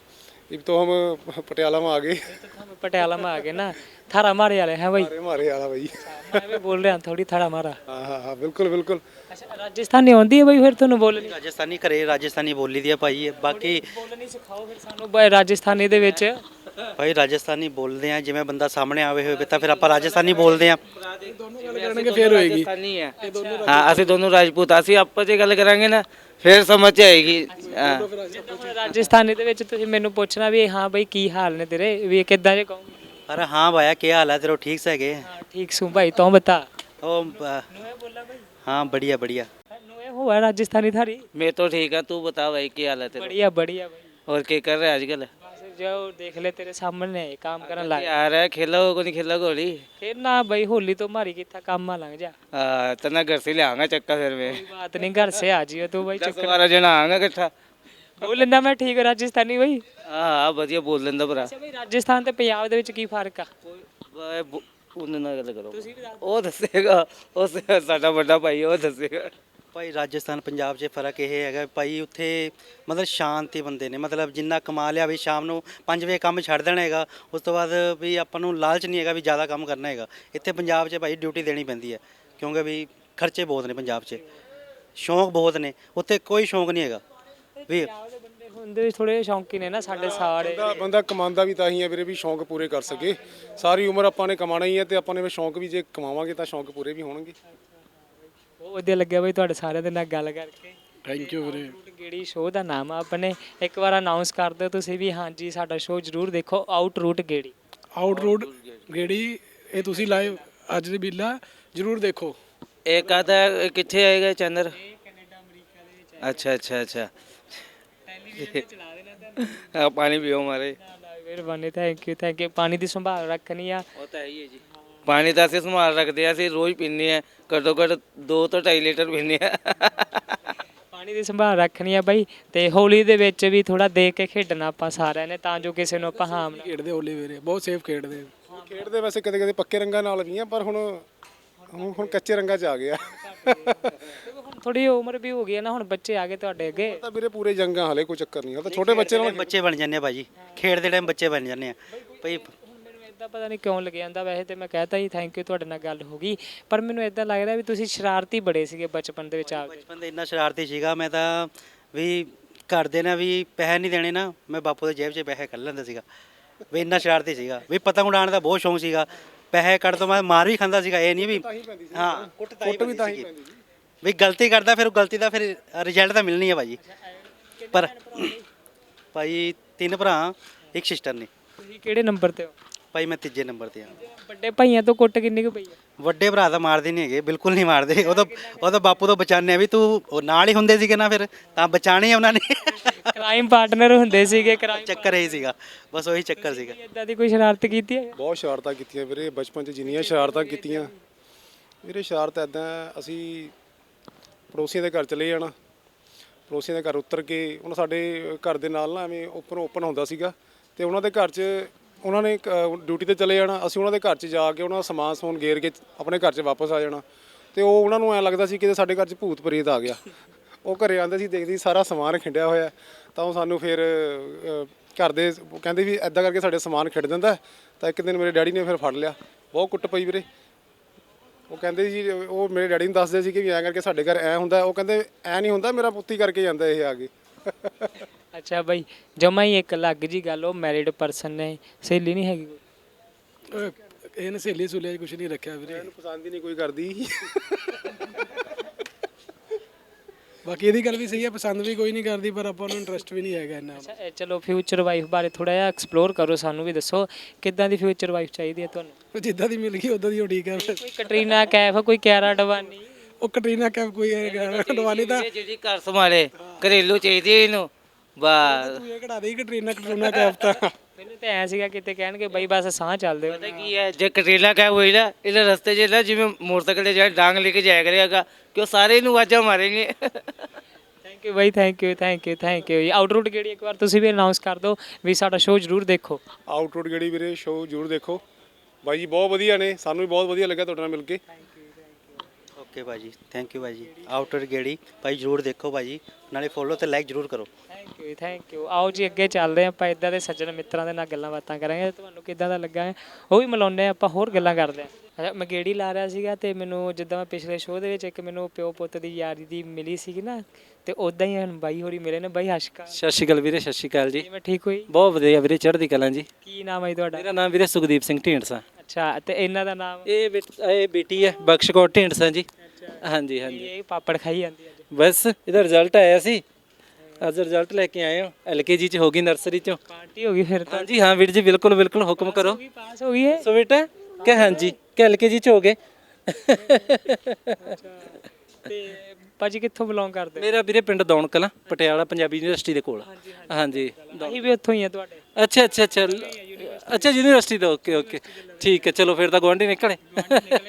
B: ਇਹ ਤੋਂ ਹਮ ਪਟਿਆਲਾ
A: ਮਾ ਆ ਗਏ। ਪਟਿਆਲਾ ਮਾ ਆ ਗਏ ਨਾ। ਥਾਰਾ ਮਾਰੇ ਵਾਲੇ
B: ਹੈ ਭਾਈ ਮਾਰੇ ਵਾਲਾ
A: ਭਾਈ ਮੈਂ ਬੋਲ ਰਿਹਾ ਥੋੜੀ ਥਾਰਾ ਮਾਰਾ।
B: ਹਾਂ ਹਾਂ ਹਾਂ ਬਿਲਕੁਲ ਬਿਲਕੁਲ।
A: ਅੱਛਾ ਰਾਜਸਥਾਨੀ ਆਉਂਦੀ ਹੈ ਭਾਈ ਫਿਰ ਤੁਹਾਨੂੰ ਬੋਲਣੀ?
F: ਰਾਜਸਥਾਨੀ ਘਰੇ ਰਾਜਸਥਾਨੀ ਬੋਲੀ ਦੀ ਹੈ ਭਾਈ। ਬਾਕੀ
A: ਬੋਲਣੀ ਸਿਖਾਓ ਫਿਰ ਸਾਨੂੰ ਰਾਜਸਥਾਨੀ ਦੇ ਵਿੱਚ।
F: ਭਾਈ ਰਾਜਸਥਾਨੀ ਬੋਲਦੇ ਆ ਜਿਵੇਂ ਬੰਦਾ ਸਾਹਮਣੇ ਆਵੇ ਹੋਵੇ ਤਾਂ ਫਿਰ ਆਪਾਂ ਰਾਜਸਥਾਨੀ ਬੋਲਦੇ ਆ
E: ਕਰਨਗੇ ਫੇਰ ਹੋਏਗੀ
D: ਰਾਜਸਥਾਨੀ ਹੈ ਹਾਂ ਅਸੀਂ ਦੋਨੋਂ ਰਾਜਪੂਤ ਅਸੀਂ ਆਪਸ ਵਿੱਚ ਗੱਲ ਕਰਾਂਗੇ ਨਾ ਫਿਰ ਸਮਝ 'ਚ ਆਏਗੀ ਹਾਂ
A: ਹੁਣ ਰਾਜਸਥਾਨੀ ਦੇ ਵਿੱਚ ਤੁਸੀਂ ਮੈਨੂੰ ਪੁੱਛਣਾ ਵੀ ਹਾਂ ਬਈ ਕੀ ਹਾਲ ਨੇ ਤੇਰੇ ਵੀ ਕਿੱਦਾਂ ਜੇ ਕਹੂੰ
F: ਅਰੇ ਹਾਂ ਭਾਇਆ ਕੀ ਹਾਲ ਹੈ ਤੇਰੇ ਠੀਕ ਸਹੈਗੇ
A: ਹਾਂ ਠੀਕ ਸੂ ਭਾਈ ਤੂੰ ਬਤਾ
F: ਉਹ ਬ-
A: ਨੂੰ ਬੋਲਾ ਭਾਈ
F: ਹਾਂ ਬੜੀਆ ਬੜੀਆ
A: ਨੂੰ ਹੋਇਆ ਰਾਜਸਥਾਨੀ थारी
D: मैं तो ठीक है तू बता भाई क्या हाल है तेरा
A: बढ़िया बढ़िया भाई
D: और क्या कर रहा है आजकल
A: बस जो देख ले तेरे सामने काम करन लग
D: आ रहा है खेला हो को नहीं खेला होली
A: फिर ना भाई होली तो मारी कितना काम में लग जा
D: हाँ, तना घर से ले आऊंगा चक्का फिर मैं
A: कोई बात नहीं घर से आ जियो तू भाई
D: दस बारह जना आऊंगा इकट्ठा
A: ਬੋਲ ਲੈਂਦਾ ਮੈਂ ਠੀਕ ਰਾਜਸਥਾਨੀ ਬਈ
D: हाँ हाँ बढ़िया बोल लेंदा भरा
A: ਅੱਛਾ ਬਈ ਰਾਜਸਥਾਨ ਤੇ ਪੰਜਾਬ ਦੇ ਵਿੱਚ ਕੀ ਫਰਕ ਆ
D: ਉਹਨਾਂ ਨਾਲ ਗੱਲ ਕਰੋ ਉਹ ਦੱਸੇਗਾ ਉਹ ਸ- ਸਾਡਾ ਵੱਡਾ ਭਾਈ ਉਹ ਦੱਸੇਗਾ
F: ਭਾਈ ਰਾਜਸਥਾਨ ਪੰਜਾਬ 'ਚ ਫ਼ਰਕ ਇਹ ਹੈਗਾ ਭਾਈ ਉੱਥੇ ਮਤਲਬ ਸ਼ਾਂਤੀ ਬੰਦੇ ਨੇ ਮਤਲਬ ਜਿੰਨਾ ਕਮਾ ਲਿਆ ਵੀ ਸ਼ਾਮ ਨੂੰ 5 ਵਜੇ ਕੰਮ ਛੱਡ ਦੇਣਾ ਹੈਗਾ ਉਸ ਤੋਂ ਬਾਅਦ ਵੀ ਆਪਾਂ ਨੂੰ ਲਾਲਚ ਨਹੀਂ ਹੈਗਾ ਵੀ ਜ਼ਿਆਦਾ ਕੰਮ ਕਰਨਾ ਹੈਗਾ। ਇੱਥੇ ਪੰਜਾਬ 'ਚ ਭਾਈ ਡਿਊਟੀ ਦੇਣੀ ਪੈਂਦੀ ਹੈ ਕਿਉਂਕਿ ਵੀ ਖਰਚੇ ਬਹੁਤ ਨੇ ਪੰਜਾਬ 'ਚ। ਸ਼ੌਂਕ ਬਹੁਤ ਨੇ ਉੱਥੇ ਕੋਈ ਸ਼ੌਂਕ ਨਹੀਂ ਹੈਗਾ। ਵੀ
A: ਹੁੰਦੇ ਵੀ ਥੋੜੇ ਸ਼ੌਂਕੀ ਨੇ ਨਾ ਸਾਡੇ ਸਾਰੇ।
B: ਬੰਦਾ ਬੰਦਾ ਕਮਾਉਂਦਾ ਵੀ ਤਾਂ ਹੀ ਹੈ ਵੀਰੇ ਵੀ ਸ਼ੌਂਕ ਪੂਰੇ ਕਰ ਸਕੇ। ਸਾਰੀ ਉਮਰ ਆਪਾਂ ਨੇ ਕਮਾਣਾ ਹੀ ਹੈ ਤੇ ਆਪਾਂ ਨੇ ਵੀ ਸ਼ੌਂਕ ਵੀ ਜੇ ਕਮਾਵਾਂਗੇ ਤਾਂ ਸ਼ੌਂਕ ਪੂਰੇ ਵੀ ਹੋਣਗੇ।
A: ਬਹੁਤ ਵਧੀਆ ਲੱਗਿਆ ਬਈ ਤੁਹਾਡੇ ਸਾਰਿਆਂ ਦੇ ਨਾਲ ਗੱਲ ਕਰਕੇ।
E: ਥੈਂਕ ਯੂ ਵੀਰੇ।
A: ਗੇੜੀ ਸ਼ੋਅ ਦਾ ਨਾਮ ਆ ਆਪਣੇ ਇੱਕ ਵਾਰ ਅਨਾਉਂਸ ਕਰ ਦਿਓ ਤੁਸੀਂ ਵੀ ਹਾਂਜੀ ਸਾਡਾ ਸ਼ੋਅ ਜਰੂਰ ਦੇਖੋ ਆਊਟਰੂਟ ਗੇੜੀ।
E: ਆਊਟ ਰੋਡ ਗੇੜੀ ਇਹ ਤੁਸੀਂ ਲਾਈਵ ਅੱਜ ਦੇ ਬਿੱਲਾ ਜਰੂਰ ਦੇਖੋ।
D: ਇੱਕ ਆਦਾ ਕਿੱਥੇ ਆਏਗਾ ਚੈਨਲ ਅੱਛਾ ਅੱਛਾ ਅੱਛਾ।
A: ਚਲਾ ਦੇਣਾ
D: ਹਾਂ ਪਾਣੀ ਪੀਓ ਮਾਰੇ।
A: ਮਿਹਰਬਾਨੀ ਥੈਂਕ ਯੂ ਥੈਂਕ ਯੂ ਪਾਣੀ ਦੀ ਸੰਭਾਲ ਰੱਖਣੀ ਆ।
D: ਉਹ ਤਾਂ ਹੈ ਹੀ ਹੈ ਜੀ। ਪਾਣੀ ਤਾਂ ਅਸੀਂ ਸੰਭਾਲ ਰੱਖਦੇ ਆ ਅਸੀਂ ਰੋਜ਼ ਪੀਂਦੇ ਆ ਘੱਟੋ ਘੱਟ 2 ਤੋਂ 2.5 ਲੀਟਰ ਪੀਂਦੇ ਆ
A: ਪਾਣੀ ਦੀ ਸੰਭਾਲ ਰੱਖਣੀ ਆ ਬਾਈ ਤੇ ਹੋਲੀ ਦੇ ਵਿੱਚ ਵੀ ਥੋੜਾ ਦੇਖ ਕੇ ਖੇਡਣਾ ਆਪਾਂ ਸਾਰਿਆਂ ਨੇ ਤਾਂ ਜੋ ਕਿਸੇ ਨੂੰ ਆਪਾਂ ਹਾਮ ਨਾ
E: ਖੇਡਦੇ ਹੋਲੇ ਵੀਰੇ ਬਹੁਤ ਸੇਫ ਖੇਡਦੇ।
B: ਖੇਡਦੇ ਵੈਸੇ ਕਦੇ ਕਦੇ ਪੱਕੇ ਰੰਗਾਂ ਨਾਲ ਵੀ ਆ ਪਰ ਹੁਣ ਹੁਣ ਹੁਣ ਕੱਚੇ ਰੰਗਾਂ 'ਚ ਆ ਗਿਆ
A: ਥੋੜੀ ਉਮਰ ਵੀ ਹੋ ਗਈ ਹੈ ਨਾ ਹੁਣ ਬੱਚੇ ਆ ਗਏ ਤੁਹਾਡੇ ਅੱਗੇ।
B: ਤਾਂ ਵੀਰੇ ਪੂਰੇ ਜੰਗਾਂ ਹਲੇ ਕੋਈ ਚੱਕਰ ਨਹੀਂ ਆ ਤਾਂ ਛੋਟੇ ਬੱਚੇ ਨਾਲ
F: ਬੱਚੇ ਬਣ ਜਾਂਦੇ ਆ ਭਾਜੀ। ਖੇਡਦੇ ਟਾਈਮ ਬੱਚੇ ਬਣ ਜਾਂਦੇ ਆ। ਭਈ
A: ਇਦਾਂ ਪਤਾ ਨਹੀਂ ਕਿਉਂ ਲੱਗਿਆ ਜਾਂਦਾ। ਵੈਸੇ ਤੇ ਮੈਂ ਕਹਤਾ ਜੀ ਥੈਂਕ ਯੂ ਤੁਹਾਡੇ ਨਾਲ ਗੱਲ ਹੋ ਗਈ। ਪਰ ਮੈਨੂੰ ਇਦਾਂ ਲੱਗਦਾ ਵੀ ਤੁਸੀਂ ਸ਼ਰਾਰਤੀ ਬੜੇ ਸੀਗੇ ਬਚਪਨ ਦੇ ਵਿੱਚ ਆ ਕੇ।
F: ਬਚਪਨ ਦੇ ਇੰਨਾ ਸ਼ਰਾਰਤੀ ਸੀਗਾ ਮੈਂ ਤਾਂ ਵੀ ਘਰ ਦੇ ਨਾ ਵੀ ਪੈਸੇ ਨਹੀਂ ਦੇਣੇ ਨਾ ਮੈਂ ਬਾਪੂ ਦੇ ਜੇਬ 'ਚ ਪੈਸੇ ਕੱਢ ਲੈਂਦਾ ਸੀਗਾ। ਵੀ ਇੰਨਾ ਸ਼ਰਾਰਤੀ ਸੀਗਾ। ਵੀ ਪਤੰਗ ਉਡਾਉਣ ਦਾ ਬਹੁਤ ਸ਼ੌਂਕ ਸੀਗਾ। ਪੈਸੇ ਕੱਢ ਤੋਂ ਮੈਂ ਮਾਰ ਵੀ ਖਾਂਦਾ ਸੀਗਾ ਇਹ ਨਹੀਂ ਵੀ ਹਾਂ ਕੁੱਟ ਤਾਂ ਹੀ ਵੀ ਗਲਤੀ ਕਰਦਾ ਫਿਰ ਉਹ ਗਲਤੀ ਦਾ ਫਿਰ ਰਿਜ਼ਲਟ ਤਾਂ ਮਿਲਣੀ ਹੈ ਭਾਜੀ। ਪਰ ਭਾਈ ਤਿੰਨ ਭਰਾ ਇੱਕ ਸਿਸਟਰ ਨੇ।
A: ਤੁਸੀਂ ਕਿਹੜੇ ਨੰਬਰ ਤੇ ਹੋ?
F: ਭਾਈ ਮੈਂ ਤੀਜੇ ਨੰਬਰ ਤੇ ਆ
A: ਵੱਡੇ ਭਾਈਆਂ ਤੋਂ ਕੁੱਟ ਕਿੰਨੀ ਕੁ ਪਈ ਹੈ
F: ਵੱਡੇ ਭਰਾ ਤਾਂ ਮਾਰਦੇ ਨਹੀਂ ਹੈਗੇ ਬਿਲਕੁਲ ਨਹੀਂ ਮਾਰਦੇ। ਉਹ ਤਾਂ ਉਹ ਤਾਂ ਬਾਪੂ ਤੋਂ ਬਚਾਉਂਦੇ ਆ ਵੀ ਤੂੰ ਉਹ ਨਾਲ ਹੀ ਹੁੰਦੇ ਸੀਗੇ ਨਾ ਫਿਰ ਤਾਂ ਬਚਾਣੇ ਆ ਉਹਨਾਂ ਨੇ।
A: ਕ੍ਰਾਈਮ ਪਾਰਟਨਰ ਹੁੰਦੇ ਸੀਗੇ ਕ੍ਰਾਈਮ
F: ਚੱਕਰ ਇਹ ਸੀਗਾ ਬਸ ਉਹੀ ਚੱਕਰ ਸੀਗਾ।
A: ਇਦਾਂ ਦੀ ਕੋਈ ਸ਼ਰਾਰਤ ਕੀਤੀ ਹੈ?
B: ਬਹੁਤ ਸ਼ਰਾਰਤਾਂ ਕੀਤੀਆਂ ਵੀਰੇ ਬਚਪਨ 'ਚ ਜਿੰਨੀਆਂ ਸ਼ਰਾਰਤਾਂ ਕੀਤੀਆਂ। ਵੀਰੇ ਸ਼ਰਾਰਤ ਐਦਾਂ ਅਸੀਂ ਪੜੋਸੀਆਂ ਦੇ ਘਰ ਚਲੇ ਜਾਣਾ। ਪੜੋਸੀਆਂ ਦੇ ਘਰ ਉਤਰ ਕੇ ਉਹਨਾਂ ਸਾਡੇ ਘਰ ਦੇ ਨਾਲ ਨਾ ਐਵੇਂ ਓਪਨ ਓਪਨ ਹੁੰਦਾ ਸੀਗਾ ਤੇ ਉਹਨਾਂ ਦੇ ਘਰ 'ਚ ਉਹਨਾਂ ਨੇ ਡਿਊਟੀ ਤੇ ਚਲੇ ਜਾਣਾ, ਅਸੀਂ ਉਹਨਾਂ ਦੇ ਘਰ 'ਚ ਜਾ ਕੇ ਉਹਨਾਂ ਦਾ ਸਮਾਨ ਸਮੂਨ ਗੇਰ ਕੇ ਆਪਣੇ ਘਰ 'ਚ ਵਾਪਸ ਆ ਜਾਣਾ। ਤੇ ਉਹ ਉਹਨਾਂ ਨੂੰ ਐ ਲੱਗਦਾ ਸੀ ਕਿ ਸਾਡੇ ਘਰ 'ਚ ਭੂਤ ਪ੍ਰੇਤ ਆ ਗਿਆ। ਉਹ ਘਰੇ ਆਂਦੇ ਸੀ, ਦੇਖਦੀ ਸਾਰਾ ਸਮਾਨ ਖਿੰਡਿਆ ਹੋਇਆ ਤਾਂ ਉਹ ਸਾਨੂੰ ਫਿਰ ਘਰ ਦੇ ਕਹਿੰਦੇ ਵੀ ਐਦਾਂ ਕਰਕੇ ਸਾਡੇ ਸਮਾਨ ਖਿੰਡ ਦਿੰਦਾ ਤਾਂ ਇੱਕ ਦਿਨ ਮੇਰੇ ਡੈਡੀ ਨੇ ਫਿਰ ਫੜ ਲਿਆ। ਬਹੁਤ ਕੁੱਟ ਪਈ ਵੀਰੇ। ਉਹ ਕਹਿੰਦੇ ਜੀ, ਉਹ ਮੇਰੇ ਡੈਡੀ ਨੂੰ ਦੱਸਦੇ ਸੀ ਕਿ ਵੀ ਐਂ ਕਰਕੇ ਸਾਡੇ ਘਰ ਐ ਹੁੰਦਾ ਉਹ ਕਹਿੰਦੇ, ਐ ਨਹੀਂ ਹੁੰਦਾ, ਮੇਰਾ ਪੁੱਤੀ ਕਰਕੇ ਜਾਂਦਾ ਇਹ ਆ ਕੇ।
A: ਅੱਛਾ ਬਾਈ ਜਮਾ ਹੀ ਇੱਕ ਲੱਗ ਜੀ ਗੱਲ ਉਹ ਮੈਰਿਡ ਪਰਸਨ ਨੇ ਸਹੇਲੀ ਨਹੀਂ ਹੈਗੀ ਕੋਈ?
E: ਇਹਨੇ ਸਹੇਲੀ ਸੁਲਿਆ ਕੁਝ ਨਹੀਂ ਰੱਖਿਆ ਵੀਰੇ।
B: ਇਹਨੂੰ ਪਸੰਦ ਹੀ ਨਹੀਂ ਕੋਈ ਕਰਦੀ।
E: ਬਾਕੀ ਇਹਦੀ ਗੱਲ ਵੀ ਸਹੀ ਹੈ ਪਸੰਦ ਵੀ ਕੋਈ ਨਹੀਂ ਕਰਦੀ ਪਰ ਆਪਾਂ ਨੂੰ ਇੰਟਰਸਟ ਵੀ ਨਹੀਂ ਹੈਗਾ ਇੰਨਾ।
A: ਅੱਛਾ ਇਹ ਚਲੋ ਫਿਊਚਰ ਵਾਈਫ ਬਾਰੇ ਥੋੜਾ ਜਿਹਾ ਐਕਸਪਲੋਰ ਕਰੋ ਸਾਨੂੰ ਵੀ ਦੱਸੋ ਕਿੱਦਾਂ ਦੀ ਫਿਊਚਰ ਵਾਈਫ ਚਾਹੀਦੀ ਹੈ ਤੁਹਾਨੂੰ?
E: ਉਹ ਜਿੱਦਾਂ ਦੀ ਮਿਲ ਗਈ ਉਦਾਂ ਦੀ ਉਹ ਠੀਕ ਹੈ।
A: ਕੋਈ ਕਟਰੀਨਾ ਕੈਫ ਕੋਈ ਕਿਆਰਾ ਡਵਾਨੀ
E: ਉਹ ਕਟਰੀਨਾ ਕੈਫ ਕੋਈ ਤਾਂ
D: ਇਹ ਜਿਹੜੀ ਘਰ ਸੰਭਾਲੇ ਘਰੇਲੂ ਚਾਹੀਦੀ ਹੈ ਇਹਨੂੰ। ਬਸ।
E: ਤੂੰ ਇਹ ਕਢਾ ਦੇ ਕਟਰੀਨਾ ਕਟਰੀਨਾ ਕੈਫ ਤਾਂ।
A: ਮੈਨੂੰ ਤਾਂ ਐ ਸੀਗਾ ਕਿਤੇ ਕਹਿਣਗੇ ਬਾਈ ਬਸ ਸਾਹ ਚੱਲਦੇ ਹੋ
D: ਪਤਾ ਕੀ ਹੈ ਜੇ ਕਟਰੀਲਾ ਕਾ ਹੋਈ ਨਾ ਇਹਦੇ ਰਸਤੇ 'ਚ ਨਾ ਜਿਵੇਂ ਮੋਟਰਸਾਈਕਲ ਤੇ ਜਿਹੜਾ ਡਾਂਗ ਲੈ ਕੇ ਜਾਇਆ ਕਰੇਗਾ ਕਿ ਉਹ ਸਾਰੇ ਨੂੰ ਆਵਾਜ਼ਾਂ ਮਾਰੇਂਗੇ
A: thank you by thank you thank you thank you ਆਊਟਰੂਟ ਕਿਹੜੀ ਇੱਕ ਵਾਰ ਤੁਸੀਂ ਵੀ ਅਨਾਉਂਸ ਕਰ ਦਿਓ ਵੀ ਸਾਡਾ ਸ਼ੋਅ ਜ਼ਰੂਰ ਦੇਖੋ।
B: ਆਊਟਰੋਡ ਗੇੜੀ ਵੀਰੇ ਸ਼ੋਅ ਜ਼ਰੂਰ ਦੇਖੋ। ਬਾਈ ਜੀ ਬਹੁਤ ਵਧੀਆ ਨੇ ਸਾਨੂੰ ਵੀ ਬਹੁਤ ਵਧੀਆ ਲੱਗਾ ਤੁਹਾਡੇ ਨਾਲ ਮਿਲ ਕੇ।
F: ਓਕੇ ਭਾਜੀ ਥੈਂਕ ਯੂ ਭਾਜੀ। ਆਊਟਰ ਗੇੜੀ ਭਾਈ ਜਰੂਰ ਦੇਖੋ ਭਾਜੀ। ਨਾਲੇ ਫੋਲੋ ਤੇ ਲਾਈਕ ਜਰੂਰ ਕਰੋ।
A: ਥੈਂਕ ਯੂ ਥੈਂਕ ਯੂ ਆਓ ਜੀ ਅੱਗੇ ਚੱਲਦੇ ਹਾਂ ਆਪਾਂ ਇਦਾਂ ਦੇ ਸੱਜਣ ਮਿੱਤਰਾਂ ਦੇ ਨਾਲ ਗੱਲਾਂ ਬਾਤਾਂ ਕਰਾਂਗੇ ਤੁਹਾਨੂੰ ਕਿੱਦਾਂ ਦਾ ਲੱਗਾ ਹੈ ਉਹ ਵੀ ਮਿਲਾਉਂਦੇ ਹਾਂ ਆਪਾਂ ਹੋਰ ਗੱਲਾਂ ਕਰਦੇ ਹਾਂ। ਅੱਛਾ ਮੈਂ ਗੇੜੀ ਲਾ ਰਿਹਾ ਸੀਗਾ ਤੇ ਮੈਨੂੰ ਜਿੱਦਾਂ ਮੈਂ ਪਿਛਲੇ ਸ਼ੋਅ ਦੇ ਵਿੱਚ ਇੱਕ ਮੈਨੂੰ ਪਿਓ ਪੁੱਤ ਦੀ ਯਾਰੀ ਦੀ ਮਿਲੀ ਸੀਗੀ ਨਾ ਤੇ ਉਦਾਂ ਹੀ ਹੁਣ ਬਾਈ ਹੋਰੀ ਮਿਲੇ ਨੇ ਬਾਈ ਹਸ਼ਕਾ
G: ਸਤਿ ਸ਼੍ਰੀ ਅਕਾਲ ਵੀਰੇ ਸਤਿ ਸ਼੍ਰੀ ਅਕਾਲ ਜੀ।
A: ਮੈਂ ਠੀਕ ਹੋਈ?
G: ਬਹੁਤ ਵਧੀਆ ਵੀਰੇ ਚੜ੍ਹਦੀ ਕਲਾਂ ਜੀ।
A: ਕੀ ਨਾਮ ਹੈ ਤੁਹਾਡਾ?
G: ਮੇਰਾ ਨਾਮ ਵੀਰੇ ਸੁਖਦੀਪ ਸਿੰਘ ਢੀਂਡਸਾ।
A: ਅੱਛਾ ਤੇ ਇਹਨਾਂ ਦਾ ਨਾਮ?
G: ਇਹ ਬੇਟ- ਇਹ ਬੇਟੀ ਹੈ ਬਖਸ਼ਕੌਰ ਢੀਂਡਸਾ ਜੀ। ਹਾਂਜੀ ਹਾਂਜੀ।
A: ਇਹ ਪਾਪੜ ਖਾਈ ਜਾਂਦੀ ਅੱਜ
G: ਬਸ ਇਹਦਾ ਰਿਜ਼ਲਟ ਆਇਆ ਸੀ ਅੱਜ ਰਿਜ਼ਲਟ ਲੈ ਕੇ ਆਏ ਹਾਂ ਐਲਕੇਜੀ ਚ ਹੋ ਗਈ ਨਰਸਰੀ ਚੋਂ।
A: ਪਾਰਟੀ ਹੋ ਗਈ ਫਿਰ ਤਾਂ।
G: ਹਾਂਜੀ ਹਾਂ ਵੀਰ ਜੀ ਬਿਲਕੁਲ ਬਿਲਕੁਲ ਹੁਕਮ ਕਰੋ।
A: ਵੀ ਪਾਸ ਹੋ ਗਈ ਹੈ
G: ਸੋ ਬੇਟਾ ਕਿ ਹਾਂਜੀ ਕਿ ਐਲਕੇਜੀ ਚ ਹੋ ਗਏ?
A: ਤੇ ਭਾਜੀ ਕਿੱਥੋਂ ਬਿਲੋਂਗ ਕਰਦੇ?
G: ਮੇਰਾ ਵੀਰੇ ਪਿੰਡ ਦੌਣ ਕਲਾਂ ਪਟਿਆਲਾ ਪੰਜਾਬੀ ਯੂਨੀਵਰਸਿਟੀ ਦੇ ਕੋਲ। ਹਾਂਜੀ
A: ਅਸੀਂ ਵੀ ਉੱਥੋਂ ਹੀ ਆ ਤੁਹਾਡੇ।
G: ਅੱਛਾ ਅੱਛਾ ਅੱਛਾ। ਅੱਛਾ ਯੂਨੀਵਰਸਿਟੀ ਦਾ ਓਕੇ ਓਕੇ। ਠੀਕ ਹੈ ਚਲੋ ਫਿਰ ਤਾਂ ਗੁਆਂਢੀ ਨਿਕਲੇ।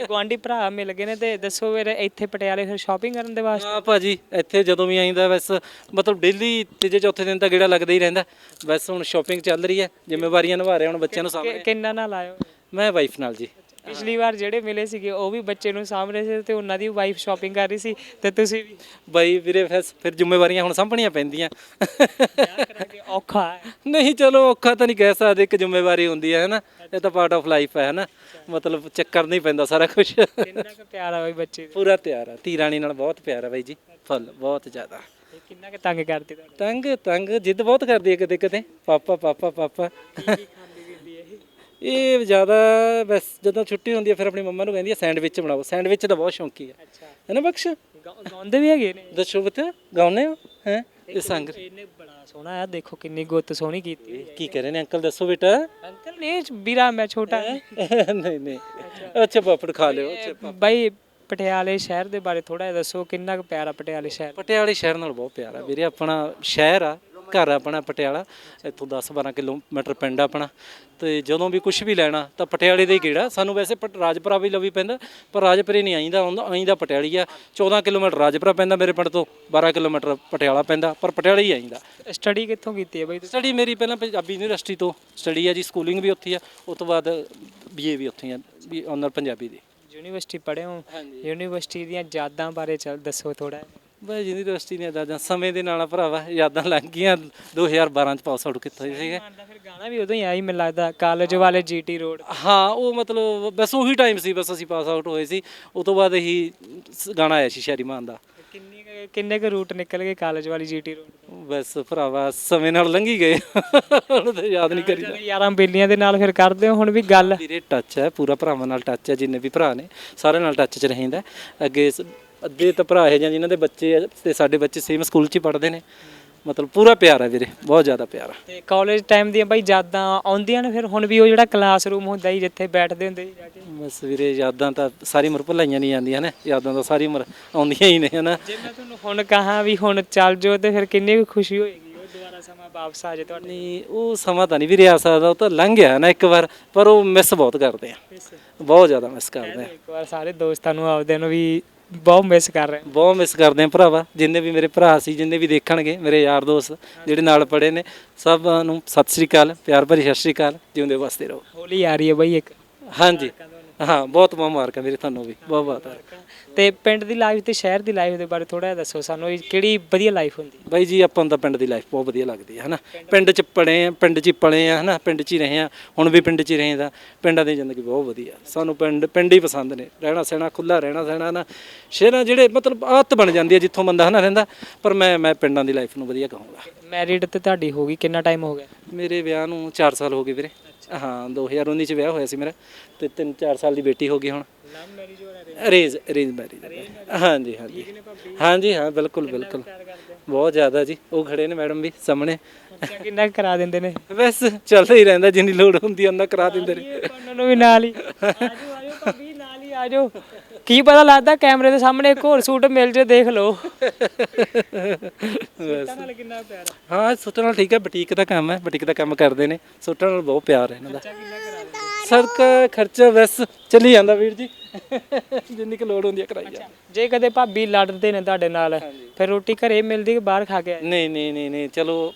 A: ਗਵਾਂਢੀ ਭਰਾ ਮਿਲ ਗਏ ਨੇ ਤੇ ਦੱਸੋ ਫਿਰ ਇੱਥੇ ਪਟਿਆਲੇ ਫਿਰ ਸ਼ਾਪਿੰਗ ਕਰਨ ਦੇ ਵਾਸਤੇ?
G: ਹਾਂ ਭਾਜੀ ਇੱਥੇ ਜਦੋਂ ਵੀ ਆਈਂਦਾ ਬਸ ਮਤਲਬ ਡੇਲੀ ਤੀਜੇ ਚੌਥੇ ਦਿਨ ਤਾਂ ਗੇੜਾ ਲੱਗਦਾ ਹੀ ਰਹਿੰਦਾ। ਬਸ ਹੁਣ ਸ਼ਾਪਿੰਗ ਚੱਲ ਰਹੀ ਹੈ ਜ਼ਿੰਮੇਵਾਰੀਆਂ ਨਿਭਾ ਰਹੇ ਹੁਣ ਬੱਚਿਆਂ ਨੂੰ ਸਾਹਮਣੇ।
A: ਕਿ- ਕਿੰਨਾ ਨਾਲ ਆਇਓ?
G: ਮੈਂ ਵਾਈਫ ਨਾਲ ਜੀ।
A: ਪਿਛਲੀ ਵਾਰ ਜਿਹੜੇ ਮਿਲੇ ਸੀਗੇ ਉਹ ਵੀ ਬੱਚੇ ਨੂੰ ਸਾਂਭ ਰਹੇ ਸੀ ਤੇ ਉਹਨਾਂ ਦੀ ਵਾਈਫ ਸ਼ਾਪਿੰਗ ਕਰ ਰਹੀ ਸੀ। ਤੇ ਤੁਸੀਂ ਵੀ?
G: ਬਾਈ ਵੀਰੇ ਫਿਰ ਫਿਰ ਜ਼ਿੰਮੇਵਾਰੀਆਂ ਹੁਣ ਸਾਂਭਣੀਆਂ ਪੈਂਦੀਆਂ।
A: ਕਰਾਂਗੇ ਔਖਾ ਹੈ।
G: ਨਹੀਂ ਚਲੋ ਔਖਾ ਤਾਂ ਨਹੀਂ ਕਹਿ ਸਕਦੇ ਇੱਕ ਜ਼ਿੰਮੇਵਾਰੀ ਹੁੰਦੀ ਹੈ ਨਾ ਇਹ ਤਾਂ ਪਾਰਟ ਆਫ ਲਾਈਫ ਹੈ ਨਾ ਮਤਲਬ ਚੱਕਰ ਨਹੀਂ ਪੈਂਦਾ ਸਾਰਾ ਕੁਝ
A: ਕਿੰਨਾ ਕੁ ਪਿਆਰ ਆ ਬਾਈ ਬੱਚੇ ਦੇ?
G: ਪੂਰਾ ਤਿਆਰ ਆ। ਧੀ ਰਾਣੀ ਨਾਲ ਬਹੁਤ ਪਿਆਰ ਆ ਬਾਈ ਜੀ ਫੁੱਲ ਬਹੁਤ ਜ਼ਿਆਦਾ।
A: ਇਹ ਕਿੰਨਾ ਕੁ ਤੰਗ ਕਰਦੀ ਤੁਹਾਨੂੰ
G: ਤੰਗ ਤੰਗ ਜਿੱਦ ਬਹੁਤ ਕਰਦੀ ਹੈ ਕਿਤੇ ਕਿਤੇ। ਪਾਪਾ ਪਾਪਾ ਪਾਪਾ। ਇਹ ਜ਼ਿਆਦਾ ਬਸ ਜਦੋਂ ਛੁੱਟੀ ਹੁੰਦੀ ਹੈ ਫਿਰ ਆਪਣੀ ਮੰਮਾ ਨੂੰ ਕਹਿੰਦੀ ਹੈ ਸੈਂਡਵਿਚ ਬਣਾਓ। ਸੈਂਡਵਿਚ ਦਾ ਬਹੁਤ ਸ਼ੌਂਕੀ ਹੈ। ਹੈ ਨਾ ਬਖਸ਼?
A: ਗਾਉਂਦੇ ਵੀ ਹੈਗੇ ਨੇ।
G: ਦੱਸੋ ਬਤ ਗਾਉਨੇ ਹੋ? ਹੈ? ਇਹ ਸੰਗ
A: ਇਹਨੇ ਬੜਾ ਸੋਹਣਾ ਆ ਦੇਖੋ ਕਿੰਨੀ ਗੁੱਤ ਸੋਹਣੀ ਕੀਤੀ ਹੋਈ ਹੈ।
G: ਕੀ ਕਹ ਰਹੇ ਨੇ? ਅੰਕਲ ਦੱਸੋ ਬੇਟਾ।
A: ਅੰਕਲ ਨੇ ਵੀਰਾ ਮੈਂ ਛੋਟਾ।
G: ਨਹੀਂ ਨਹੀਂ। ਅੱਛਾ ਪਾਪੜ ਖਾ ਲਿਓ। ਅੱਛਾ
A: ਬਾਈ ਪਟਿਆਲੇ ਸ਼ਹਿਰ ਦੇ ਬਾਰੇ ਥੋੜਾ ਜਿਹਾ ਦੱਸੋ ਕਿੰਨਾ ਕੁ ਪਿਆਰਾ ਪਟਿਆਲੇ ਸ਼ਹਿਰ।
G: ਪਟਿਆਲੇ ਸ਼ਹਿਰ ਨਾਲ ਬਹੁਤ ਪਿਆਰ ਆ ਵੀਰੇ ਆਪਣਾ ਸ਼ਹਿਰ ਆ। ਘਰ ਆਪਣਾ ਪਟਿਆਲਾ ਇੱਥੋਂ 10 12 ਕਿਲੋਮੀਟਰ ਪਿੰਡ ਆਪਣਾ। ਤੇ ਜਦੋਂ ਵੀ ਕੁਝ ਵੀ ਲੈਣਾ ਤਾਂ ਪਟਿਆਲੇ ਦੇ ਹੀ ਗੇੜਾ। ਸਾਨੂੰ ਵੈਸੇ ਪਟ- ਰਾਜਪੁਰਾ ਵੀ ਲਵੀ ਪੈਂਦਾ ਪਰ ਰਾਜਪੁਰੇ ਨਹੀਂ ਆਈਂਦਾ ਆਉਂਦਾ ਆਈਂਦਾ ਪਟਿਆਲੀ ਆ। 14 ਕਿਲੋਮੀਟਰ ਰਾਜਪੁਰਾ ਪੈਂਦਾ ਮੇਰੇ ਪਿੰਡ ਤੋਂ 12 ਕਿਲੋਮੀਟਰ ਪਟਿਆਲਾ ਪੈਂਦਾ ਪਰ ਪਟਿਆਲੇ ਹੀ ਆਈਂਦਾ
A: ਸਟੱਡੀ ਕਿੱਥੋਂ ਕੀਤੀ ਹੈ ਬਾਈ ਤੁਸੀਂ?
G: ਸਟੱਡੀ ਮੇਰੀ ਪਹਿਲਾਂ ਪੰਜਾਬੀ ਯੂਨੀਵਰਸਿਟੀ ਤੋਂ ਸਟੱਡੀ ਆ ਜੀ ਸਕੂਲਿੰਗ ਵੀ ਉੱਥੇ ਆ ਉਸ ਤੋਂ ਬਾਅਦ ਬੀਏ ਵੀ ਉੱਥੇ ਆ ਵੀ ਆਨਰ ਪੰਜਾਬੀ ਦੀ।
A: ਯੂਨੀਵਰਸਿਟੀ ਪੜ੍ਹੇ ਹੋ? ਯੂਨੀਵਰਸਿਟੀ ਦੀਆਂ ਯਾਦਾਂ ਬਾਰੇ ਚੱਲ ਦੱਸੋ ਥੋੜਾ
G: ਬਈ ਯੂਨੀਵਰਸਿਟੀ ਨੇ ਦਾਦਾ ਸਮੇਂ ਦੇ ਨਾਲ ਭਰਾਵਾ ਯਾਦਾਂ ਲੰਘ ਗਈਆਂ। 2012 ਚ ਪਾਸ ਆਊਟ ਕੀਤਾ ਸੀ ਸੀਗੇ।
A: ਦਾ ਫਿਰ ਗਾਣਾ ਵੀ ਉਦੋਂ ਹੀ ਆਈ ਮੈਨੂੰ ਲੱਗਦਾ ਕਾਲਜ ਵਾਲੇ ਜੀਟੀ ਰੋਡ
G: ਹਾਂ ਉਹ ਮਤਲਬ ਬਸ ਉਹੀ ਟਾਈਮ ਸੀ ਬਸ ਅਸੀਂ ਪਾਸ ਆਊਟ ਹੋਏ ਸੀ। ਉਸ ਤੋਂ ਬਾਅਦ ਸ- ਗਾਣਾ ਆਇਆ ਸੀ ਸ਼ੈਰੀ ਮਾਨ ਦਾ।
A: ਕਿੰਨੀ ਕੁ- ਕਿੰਨੇ ਕੁ ਰੂਟ ਨਿਕਲ ਗਏ ਕਾਲਜ ਵਾਲੀ ਜੀਟੀ ਰੋਡ
G: ਬਸ ਭਰਾਵਾ ਸਮੇਂ ਨਾਲ ਲੰਘੀ ਗਏ। ਹੁਣ ਤਾਂ ਯਾਦ ਨਹੀਂ ਕਰੀਦਾ।
A: ਯਾਰਾਂ ਬੇਲੀਆਂ ਦੇ ਨਾਲ ਫਿਰ ਕਰਦੇ ਹੋ ਹੁਣ ਵੀ ਗੱਲ?
G: ਵੀਰੇ ਟੱਚ ਹੈ ਪੂਰਾ ਭਰਾਵਾਂ ਨਾਲ ਟੱਚ ਹੈ ਜਿੰਨੇ ਵੀ ਭਰਾ ਨੇ ਸਾਰਿਆਂ ਨਾਲ ਟੱਚ 'ਚ ਰਹਿੰਦਾ ਅੱਗੇ ਸ- ਅੱਧੇ ਤਾਂ ਭਰਾ ਹੈ ਜਾਂ ਜਿਨ੍ਹਾਂ ਦੇ ਬੱਚੇ ਆ ਤੇ ਸਾਡੇ ਬੱਚੇ ਸੇਮ ਸਕੂਲ 'ਚ ਹੀ ਪੜ੍ਹਦੇ ਨੇ। ਮਤਲਬ ਪੂਰਾ ਪਿਆਰ ਹੈ ਵੀਰੇ ਬਹੁਤ ਜ਼ਿਆਦਾ ਪਿਆਰ ਹੈ
A: ਤੇ ਕਾਲਜ ਟਾਈਮ ਦੀਆਂ ਬਈ ਯਾਦਾਂ ਆਉਂਦੀਆਂ ਨੇ ਫਿਰ? ਹੁਣ ਵੀ ਉਹ ਜਿਹੜਾ ਕਲਾਸਰੂਮ ਹੁੰਦਾ ਸੀ ਜਿੱਥੇ ਬੈਠਦੇ ਹੁੰਦੇ ਸੀ ਜਾ ਕੇ।
G: ਬਸ ਵੀਰੇ ਯਾਦਾਂ ਤਾਂ ਸਾਰੀ ਉਮਰ ਭੁਲਾਈਆਂ ਨਹੀਂ ਜਾਂਦੀਆਂ ਨੇ। ਯਾਦਾਂ ਤਾਂ ਸਾਰੀ ਉਮਰ ਆਉਂਦੀਆਂ ਹੀ ਨੇ ਹਨਾ।
A: ਜੇ ਮੈਂ ਤੁਹਾਨੂੰ ਹੁਣ ਕਹਾਂ ਵੀ ਹੁਣ ਚੱਲ ਜਾਓ ਤੇ ਫਿਰ ਕਿੰਨੀ ਕੁ ਖੁਸ਼ੀ ਹੋਏਗੀ? ਉਹ ਦੁਬਾਰਾ ਸਮਾਂ ਵਾਪਸ ਆ ਜਾਏ ਤੁਹਾਡੇ
G: ਨਹੀਂ ਉਹ ਸਮਾਂ ਤਾਂ ਨਹੀਂ ਵੀਰੇ ਆ ਸਕਦਾ ਉਹ ਤਾਂ ਲੰਘ ਗਿਆ ਨਾ ਇੱਕ ਵਾਰ ਪਰ ਉਹ ਮਿਸ ਬਹੁਤ ਕਰਦੇ ਆ। ਬਹੁਤ ਜ਼ਿਆਦਾ ਮਿਸ ਕਰਦੇ ਆ।
A: ਇੱਕ ਵਾਰ ਸਾਰੇ ਦੋਸਤਾਂ ਨੂੰ ਆਪਦੇ ਨੂੰ ਵੀ ਬਹੁਤ ਮਿਸ ਕਰ ਰਹੇ
G: ਬਹੁਤ ਮਿਸ ਕਰਦੇ ਆ ਭਰਾਵਾ ਜਿੰਨੇ ਵੀ ਮੇਰੇ ਭਰਾ ਸੀ ਜਿੰਨੇ ਵੀ ਦੇਖਣਗੇ ਮੇਰੇ ਯਾਰ ਦੋਸਤ ਜਿਹੜੇ ਨਾਲ ਪੜੇ ਨੇ ਸਭ ਨੂੰ ਸਤਿ ਸ੍ਰੀ ਅਕਾਲ ਪਿਆਰ ਭਰੀ ਸਤਿ ਸ੍ਰੀ ਅਕਾਲ ਜਿਉਂਦੇ ਵਸਦੇ ਰਹੋ।
A: ਹੋਲੀ ਆ ਰਹੀ ਹੈ ਬਈ ਇੱਕ।
G: ਹਾਂਜੀ। ਹਾਂ ਬਹੁਤ ਬਹੁਤ ਮੁਬਾਰਕਾਂ ਵੀਰੇ ਤੁਹਾਨੂੰ ਵੀ ਬਹੁਤ ਬਹੁਤ ਮੁਬਾਰਕਾਂ।
A: ਤੇ ਪਿੰਡ ਦੀ ਲਾਈਫ ਤੇ ਸ਼ਹਿਰ ਦੀ ਲਾਈਫ ਦੇ ਬਾਰੇ ਥੋੜਾ ਜਿਹਾ ਦੱਸੋ ਸਾਨੂੰ ਕਿਹੜੀ ਵਧੀਆ ਲਾਈਫ ਹੁੰਦੀ? ਹੈ
G: ਬਾਈ ਜੀ ਆਪਾਂ ਨੂੰ ਤਾਂ ਪਿੰਡ ਦੀ ਲਾਈਫ ਬਹੁਤ ਵਧੀਆ ਲੱਗਦੀ ਹੈ ਹਨਾ। ਪਿੰਡ 'ਚ ਪੜੇ ਆ ਪਿੰਡ 'ਚ ਹੀ ਪਲੇ ਆ ਹਨਾ। ਪਿੰਡ 'ਚ ਹੀ ਰਹੇ ਆ ਹੁਣ ਵੀ ਪਿੰਡ 'ਚ ਹੀ ਰਹੇ ਦਾ ਪਿੰਡਾਂ ਦੀ ਜ਼ਿੰਦਗੀ ਬਹੁਤ ਵਧੀਆ। ਸਾਨੂੰ ਪਿੰਡ ਪਿੰਡ ਹੀ ਪਸੰਦ ਨੇ। ਰਹਿਣਾ ਸਹਿਣਾ ਖੁੱਲਾ ਰਹਿਣਾ ਸਹਿਣਾ ਨਾ ਸ਼ਹਿਰਾਂ ਜਿਹੜੇ ਮਤਲਬ ਆਦਤ ਬਣ ਜਾਂਦੀ ਹੈ ਜਿੱਥੋਂ ਬੰਦਾ ਹਨਾ ਰਹਿੰਦਾ। ਪਰ ਮੈਂ ਮੈਂ ਪਿੰਡਾਂ ਦੀ ਲਾਈਫ ਨੂੰ ਵਧੀਆ ਕਹੂੰਗਾ।
A: ਮੈਰਿਡ ਤੇ ਤੁਹਾਡੀ ਹੋ ਗਈ ਕਿੰਨਾ ਟਾਈਮ ਹੋ ਗਿਆ?
G: ਮੇਰੇ ਵਿਆਹ ਨੂੰ 4 ਸਾਲ ਹੋ ਗਏ ਵੀਰੇ। ਹਾਂ 2019 ਚ ਵਿਆਹ ਹੋਇਆ ਸੀ ਮੇਰਾ ਤੇ 3-4 ਸਾਲ ਦੀ ਬੇਟੀ ਹੋ ਗਈ ਹੁਣ।
A: ਲਵ ਮੈਰਿਜ ਹੋ
G: ਅਰੇਂਜ ਅਰੇਂਜ ਮੈਰਿਜ ਹਾਂਜੀ ਹਾਂਜੀ। ਹਾਂਜੀ ਹਾਂ ਬਿਲਕੁਲ ਬਿਲਕੁਲ। ਬਹੁਤ ਜ਼ਿਆਦਾ ਜੀ। ਉਹ ਖੜੇ ਨੇ ਮੈਡਮ ਵੀ ਸਾਹਮਣੇ।
A: ਕਿੰਨਾ ਕਰਾ ਦਿੰਦੇ ਨੇ?
G: ਬਸ ਚੱਲਦਾ ਹੀ ਰਹਿੰਦਾ ਜਿੰਨੀ ਲੋੜ ਹੁੰਦੀ ਉਹਨਾਂ ਕਰਾ ਦਿੰਦੇ ਨੇ।
A: ਉਹਨਾਂ ਨੂੰ ਵੀ ਨਾਲ ਹੀ। ਆਜੋ ਆਜੋ ਭਾਬੀ ਨਾਲ ਹੀ ਆਜੋ ਕੀ ਪਤਾ ਲੱਗਦਾ ਕੈਮਰੇ ਦੇ ਸਾਹਮਣੇ ਇੱਕ ਹੋਰ ਸੂਟ ਮਿਲ ਜੇ ਦੇਖ ਲਓ।
G: ਬਸ
A: ਨਾਲ ਕਿੰਨਾ ਪਿਆਰ
G: ਹਾਂ ਸੁੱਟਣ ਨਾਲ ਠੀਕ ਹੈ ਬੁਟੀਕ ਦਾ ਕੰਮ ਹੈ ਬੁਟੀਕ ਦਾ ਕੰਮ ਕਰਦੇ ਨੇ। ਸੁੱਟਣ ਨਾਲ ਬਹੁਤ ਪਿਆਰ ਹੈ ਇਹਨਾਂ ਦਾ। ਸਰਕਾ ਖਰਚਾ ਬਸ ਚੱਲੀ ਜਾਂਦਾ ਵੀਰ ਜੀ। ਜਿੰਨੀ ਕੁ ਲੋੜ ਹੁੰਦੀ ਹੈ ਕਰਾਈ ਜਾ
A: ਜੇ ਕਦੇ ਭਾਬੀ ਲੜਦੇ ਨੇ ਤੁਹਾਡੇ ਨਾਲ ਫਿਰ ਰੋਟੀ ਘਰੇ ਮਿਲਦੀ ਕਿ ਬਾਹਰ ਖਾ ਕੇ ਆਏ?
G: ਨਹੀਂ ਨਹੀਂ ਨਹੀਂ ਨਹੀਂ ਚਲੋ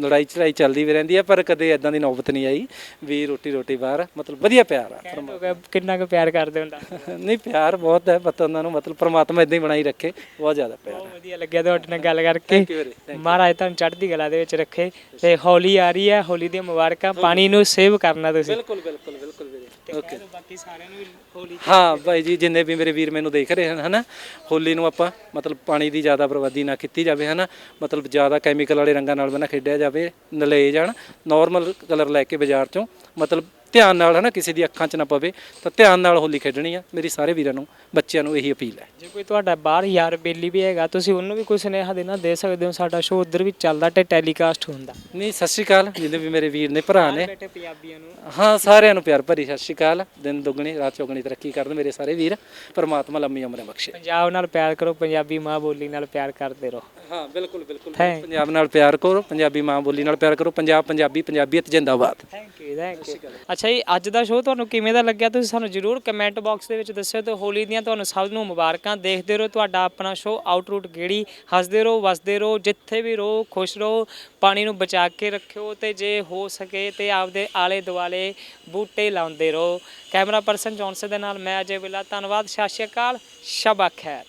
G: ਲੜਾਈ ਚੜਾਈ ਚੱਲਦੀ ਵੀ ਰਹਿੰਦੀ ਹੈ ਪਰ ਕਦੇ ਐਦਾਂ ਦੀ ਨੌਬਤ ਨਹੀਂ ਆਈ ਵੀ ਰੋਟੀ ਰੋਟੀ ਬਾਹਰ ਮਤਲਬ ਵਧੀਆ ਪਿਆਰ ਆ
A: ਕਿੰਨਾ ਕੁ ਪਿਆਰ ਕਰਦੇ ਹੁੰਦਾ।
G: ਨਹੀਂ ਪਿਆਰ ਬਹੁਤ ਹੈ ਪਤਾ ਉਹਨਾਂ ਨੂੰ ਮਤਲਬ ਪ੍ਰਮਾਤਮਾ ਇਦਾਂ ਹੀ ਬਣਾਈ ਰੱਖੇ ਬਹੁਤ ਜ਼ਿਆਦਾ ਪਿਆਰ
A: ਬਹੁਤ ਵਧੀਆ ਲੱਗਿਆ ਤੁਹਾਡੇ ਨਾਲ ਗੱਲ ਕਰਕੇ।
G: You very, thank
A: ਮਹਾਰਾਜ ਤੁਹਾਨੂੰ ਚੜ੍ਹਦੀ ਕਲਾ ਦੇ ਵਿੱਚ ਰੱਖੇ ਤੇ ਹੋਲੀ ਆ ਰਹੀ ਹੈ ਹੋਲੀ ਦੀਆਂ ਮੁਬਾਰਕਾਂ ਪਾਣੀ ਨੂੰ ਸੇਵ ਕਰਨਾ ਤੁਸੀਂ।
G: ਬਿਲਕੁਲ ਬਿਲਕੁਲ ਬਿਲਕੁਲ। ਓਕੇ
A: ਬਾਕੀ ਸਾਰਿਆਂ ਨੂੰ ਵੀ ਹੋਲੀ
G: ਹਾਂ ਭਾਈ ਜੀ ਜਿੰਨੇ ਵੀ ਮੇਰੇ ਵੀਰ ਮੈਨੂੰ ਦੇਖ ਰਹੇ ਹਨ ਹਨਾ ਹੋਲੀ ਨੂੰ ਆਪਾਂ ਮਤਲਬ ਪਾਣੀ ਦੀ ਜ਼ਿਆਦਾ ਬਰਬਾਦੀ ਨਾ ਕੀਤੀ ਜਾਵੇ ਹਨਾ ਮਤਲਬ ਜ਼ਿਆਦਾ ਕੈਮੀਕਲ ਵਾਲੇ ਰੰਗਾਂ ਨਾਲ ਵੀ ਨਾ ਖੇਡਿਆ ਜਾਵੇ ਨਲੇ ਜਾਣ ਨਾਰਮਲ ਕਲਰ ਲੈ ਕੇ ਬਾਜ਼ਾਰ ਚੋਂ ਮਤਲਬ ਧਿਆਨ ਨਾਲ ਹਨਾ ਕਿਸੇ ਦੀ ਅੱਖਾਂ 'ਚ ਨਾ ਪਵੇ ਤਾਂ ਧਿਆਨ ਨਾਲ ਹੋਲੀ ਖੇਡਣੀ ਆ। ਮੇਰੀ ਸਾਰੇ ਵੀਰਾਂ ਨੂੰ ਬੱਚਿਆਂ ਨੂੰ ਇਹੀ ਅਪੀਲ ਹੈ।
A: ਜੇ ਕੋਈ ਤੁਹਾਡਾ ਬਾਹਰ ਯਾਰ ਬੇਲੀ ਵੀ ਹੈਗਾ ਤੁਸੀਂ ਉਹਨੂੰ ਵੀ ਕੋਈ ਸੁਨੇਹਾ ਦੇਣਾ ਦੇ ਸਕਦੇ ਹੋ। ਸਾਡਾ ਸ਼ੋਅ ਉਧਰ ਵੀ ਚੱਲਦਾ ਤੇ ਟੈਲੀਕਾਸਟ ਹੁੰਦਾ।
G: ਨਹੀਂ ਸਤਿ ਸ਼੍ਰੀ ਅਕਾਲ ਜਿੰਨੇ ਵੀ ਮੇਰੇ ਵੀਰ ਨੇ ਭਰਾ ਨੇ।
A: ਬੇਟੇ ਪੰਜਾਬੀਆਂ ਨੂੰ।
G: ਹਾਂ ਸਾਰਿਆਂ ਨੂੰ ਪਿਆਰ ਭਰੀ ਸਤਿ ਸ਼੍ਰੀ ਅਕਾਲ। ਦਿਨ ਦੁੱਗਣੀ ਰਾਤ ਚੌਗਣੀ ਤਰੱਕੀ ਕਰਨ ਮੇਰੇ ਸਾਰੇ ਵੀਰ। ਪਰਮਾਤਮਾ ਲੰਮੀ ਉਮਰ ਬਖਸ਼ੇ।
A: ਪੰਜਾਬ ਨਾਲ ਪਿਆਰ ਕਰੋ ਪੰਜਾਬੀ ਮਾਂ ਬੋਲੀ ਨਾਲ ਪਿਆਰ ਕਰਦੇ ਰਹੋ।
G: ਹਾਂ ਬਿਲਕੁਲ ਬਿਲਕੁਲ।
A: Thank-
G: ਪੰਜਾਬ ਨਾਲ ਪਿਆਰ ਕਰੋ ਪੰਜਾਬੀ ਮਾਂ ਬੋਲੀ ਨਾਲ ਪਿਆਰ ਕਰੋ। ਪੰਜਾਬ ਪੰਜਾਬੀ ਪੰਜਾਬੀਅਤ ਜਿੰਦਾਬਾਦ।
A: ਥੈਂਕ ਯੂ ਥੈਂਕ ਯੂ ਅੱਛਾ ਜੀ, ਅੱਜ ਦਾ ਸ਼ੋਅ ਤੁਹਾਨੂੰ ਕਿਵੇਂ ਦਾ ਲੱਗਿਆ? ਤੁਸੀਂ ਸਾਨੂੰ ਜਰੂਰ ਕਮੈਂਟ ਬਾਕਸ ਦੇ ਵਿੱਚ ਦੱਸਿਓ ਤੇ ਹੋਲੀ ਦੀਆਂ ਤੁਹਾਨੂੰ ਸਭ ਨੂੰ ਮੁਬਾਰਕਾਂ। ਦੇਖਦੇ ਰਹੋ ਤੁਹਾਡਾ ਆਪਣਾ ਸ਼ੋਅ ਆਊਟਰੂਟ ਗੇੜੀ। ਹੱਸਦੇ ਰਹੋ, ਵਸਦੇ ਰਹੋ, ਜਿੱਥੇ ਵੀ ਰਹੋ, ਖੁਸ਼ ਰਹੋ, ਪਾਣੀ ਨੂੰ ਬਚਾ ਕੇ ਰੱਖਿਓ ਤੇ ਜੇ ਹੋ ਸਕੇ ਤੇ ਆਪਦੇ ਆਲੇ ਦੁਆਲੇ ਬੂਟੇ ਲਾਉਂਦੇ ਰਹੋ। ਕੈਮਰਾ ਪਰਸਨ ਜੌਨਸਨ ਦੇ ਨਾਲ ਮੈਂ ਅਜੇ ਵਿਲਾ। ਧੰਨਵਾਦ, ਸਤਿ ਸ਼੍ਰੀ ਅਕਾਲ, ਸ਼ਬਾ ਖੈਰ।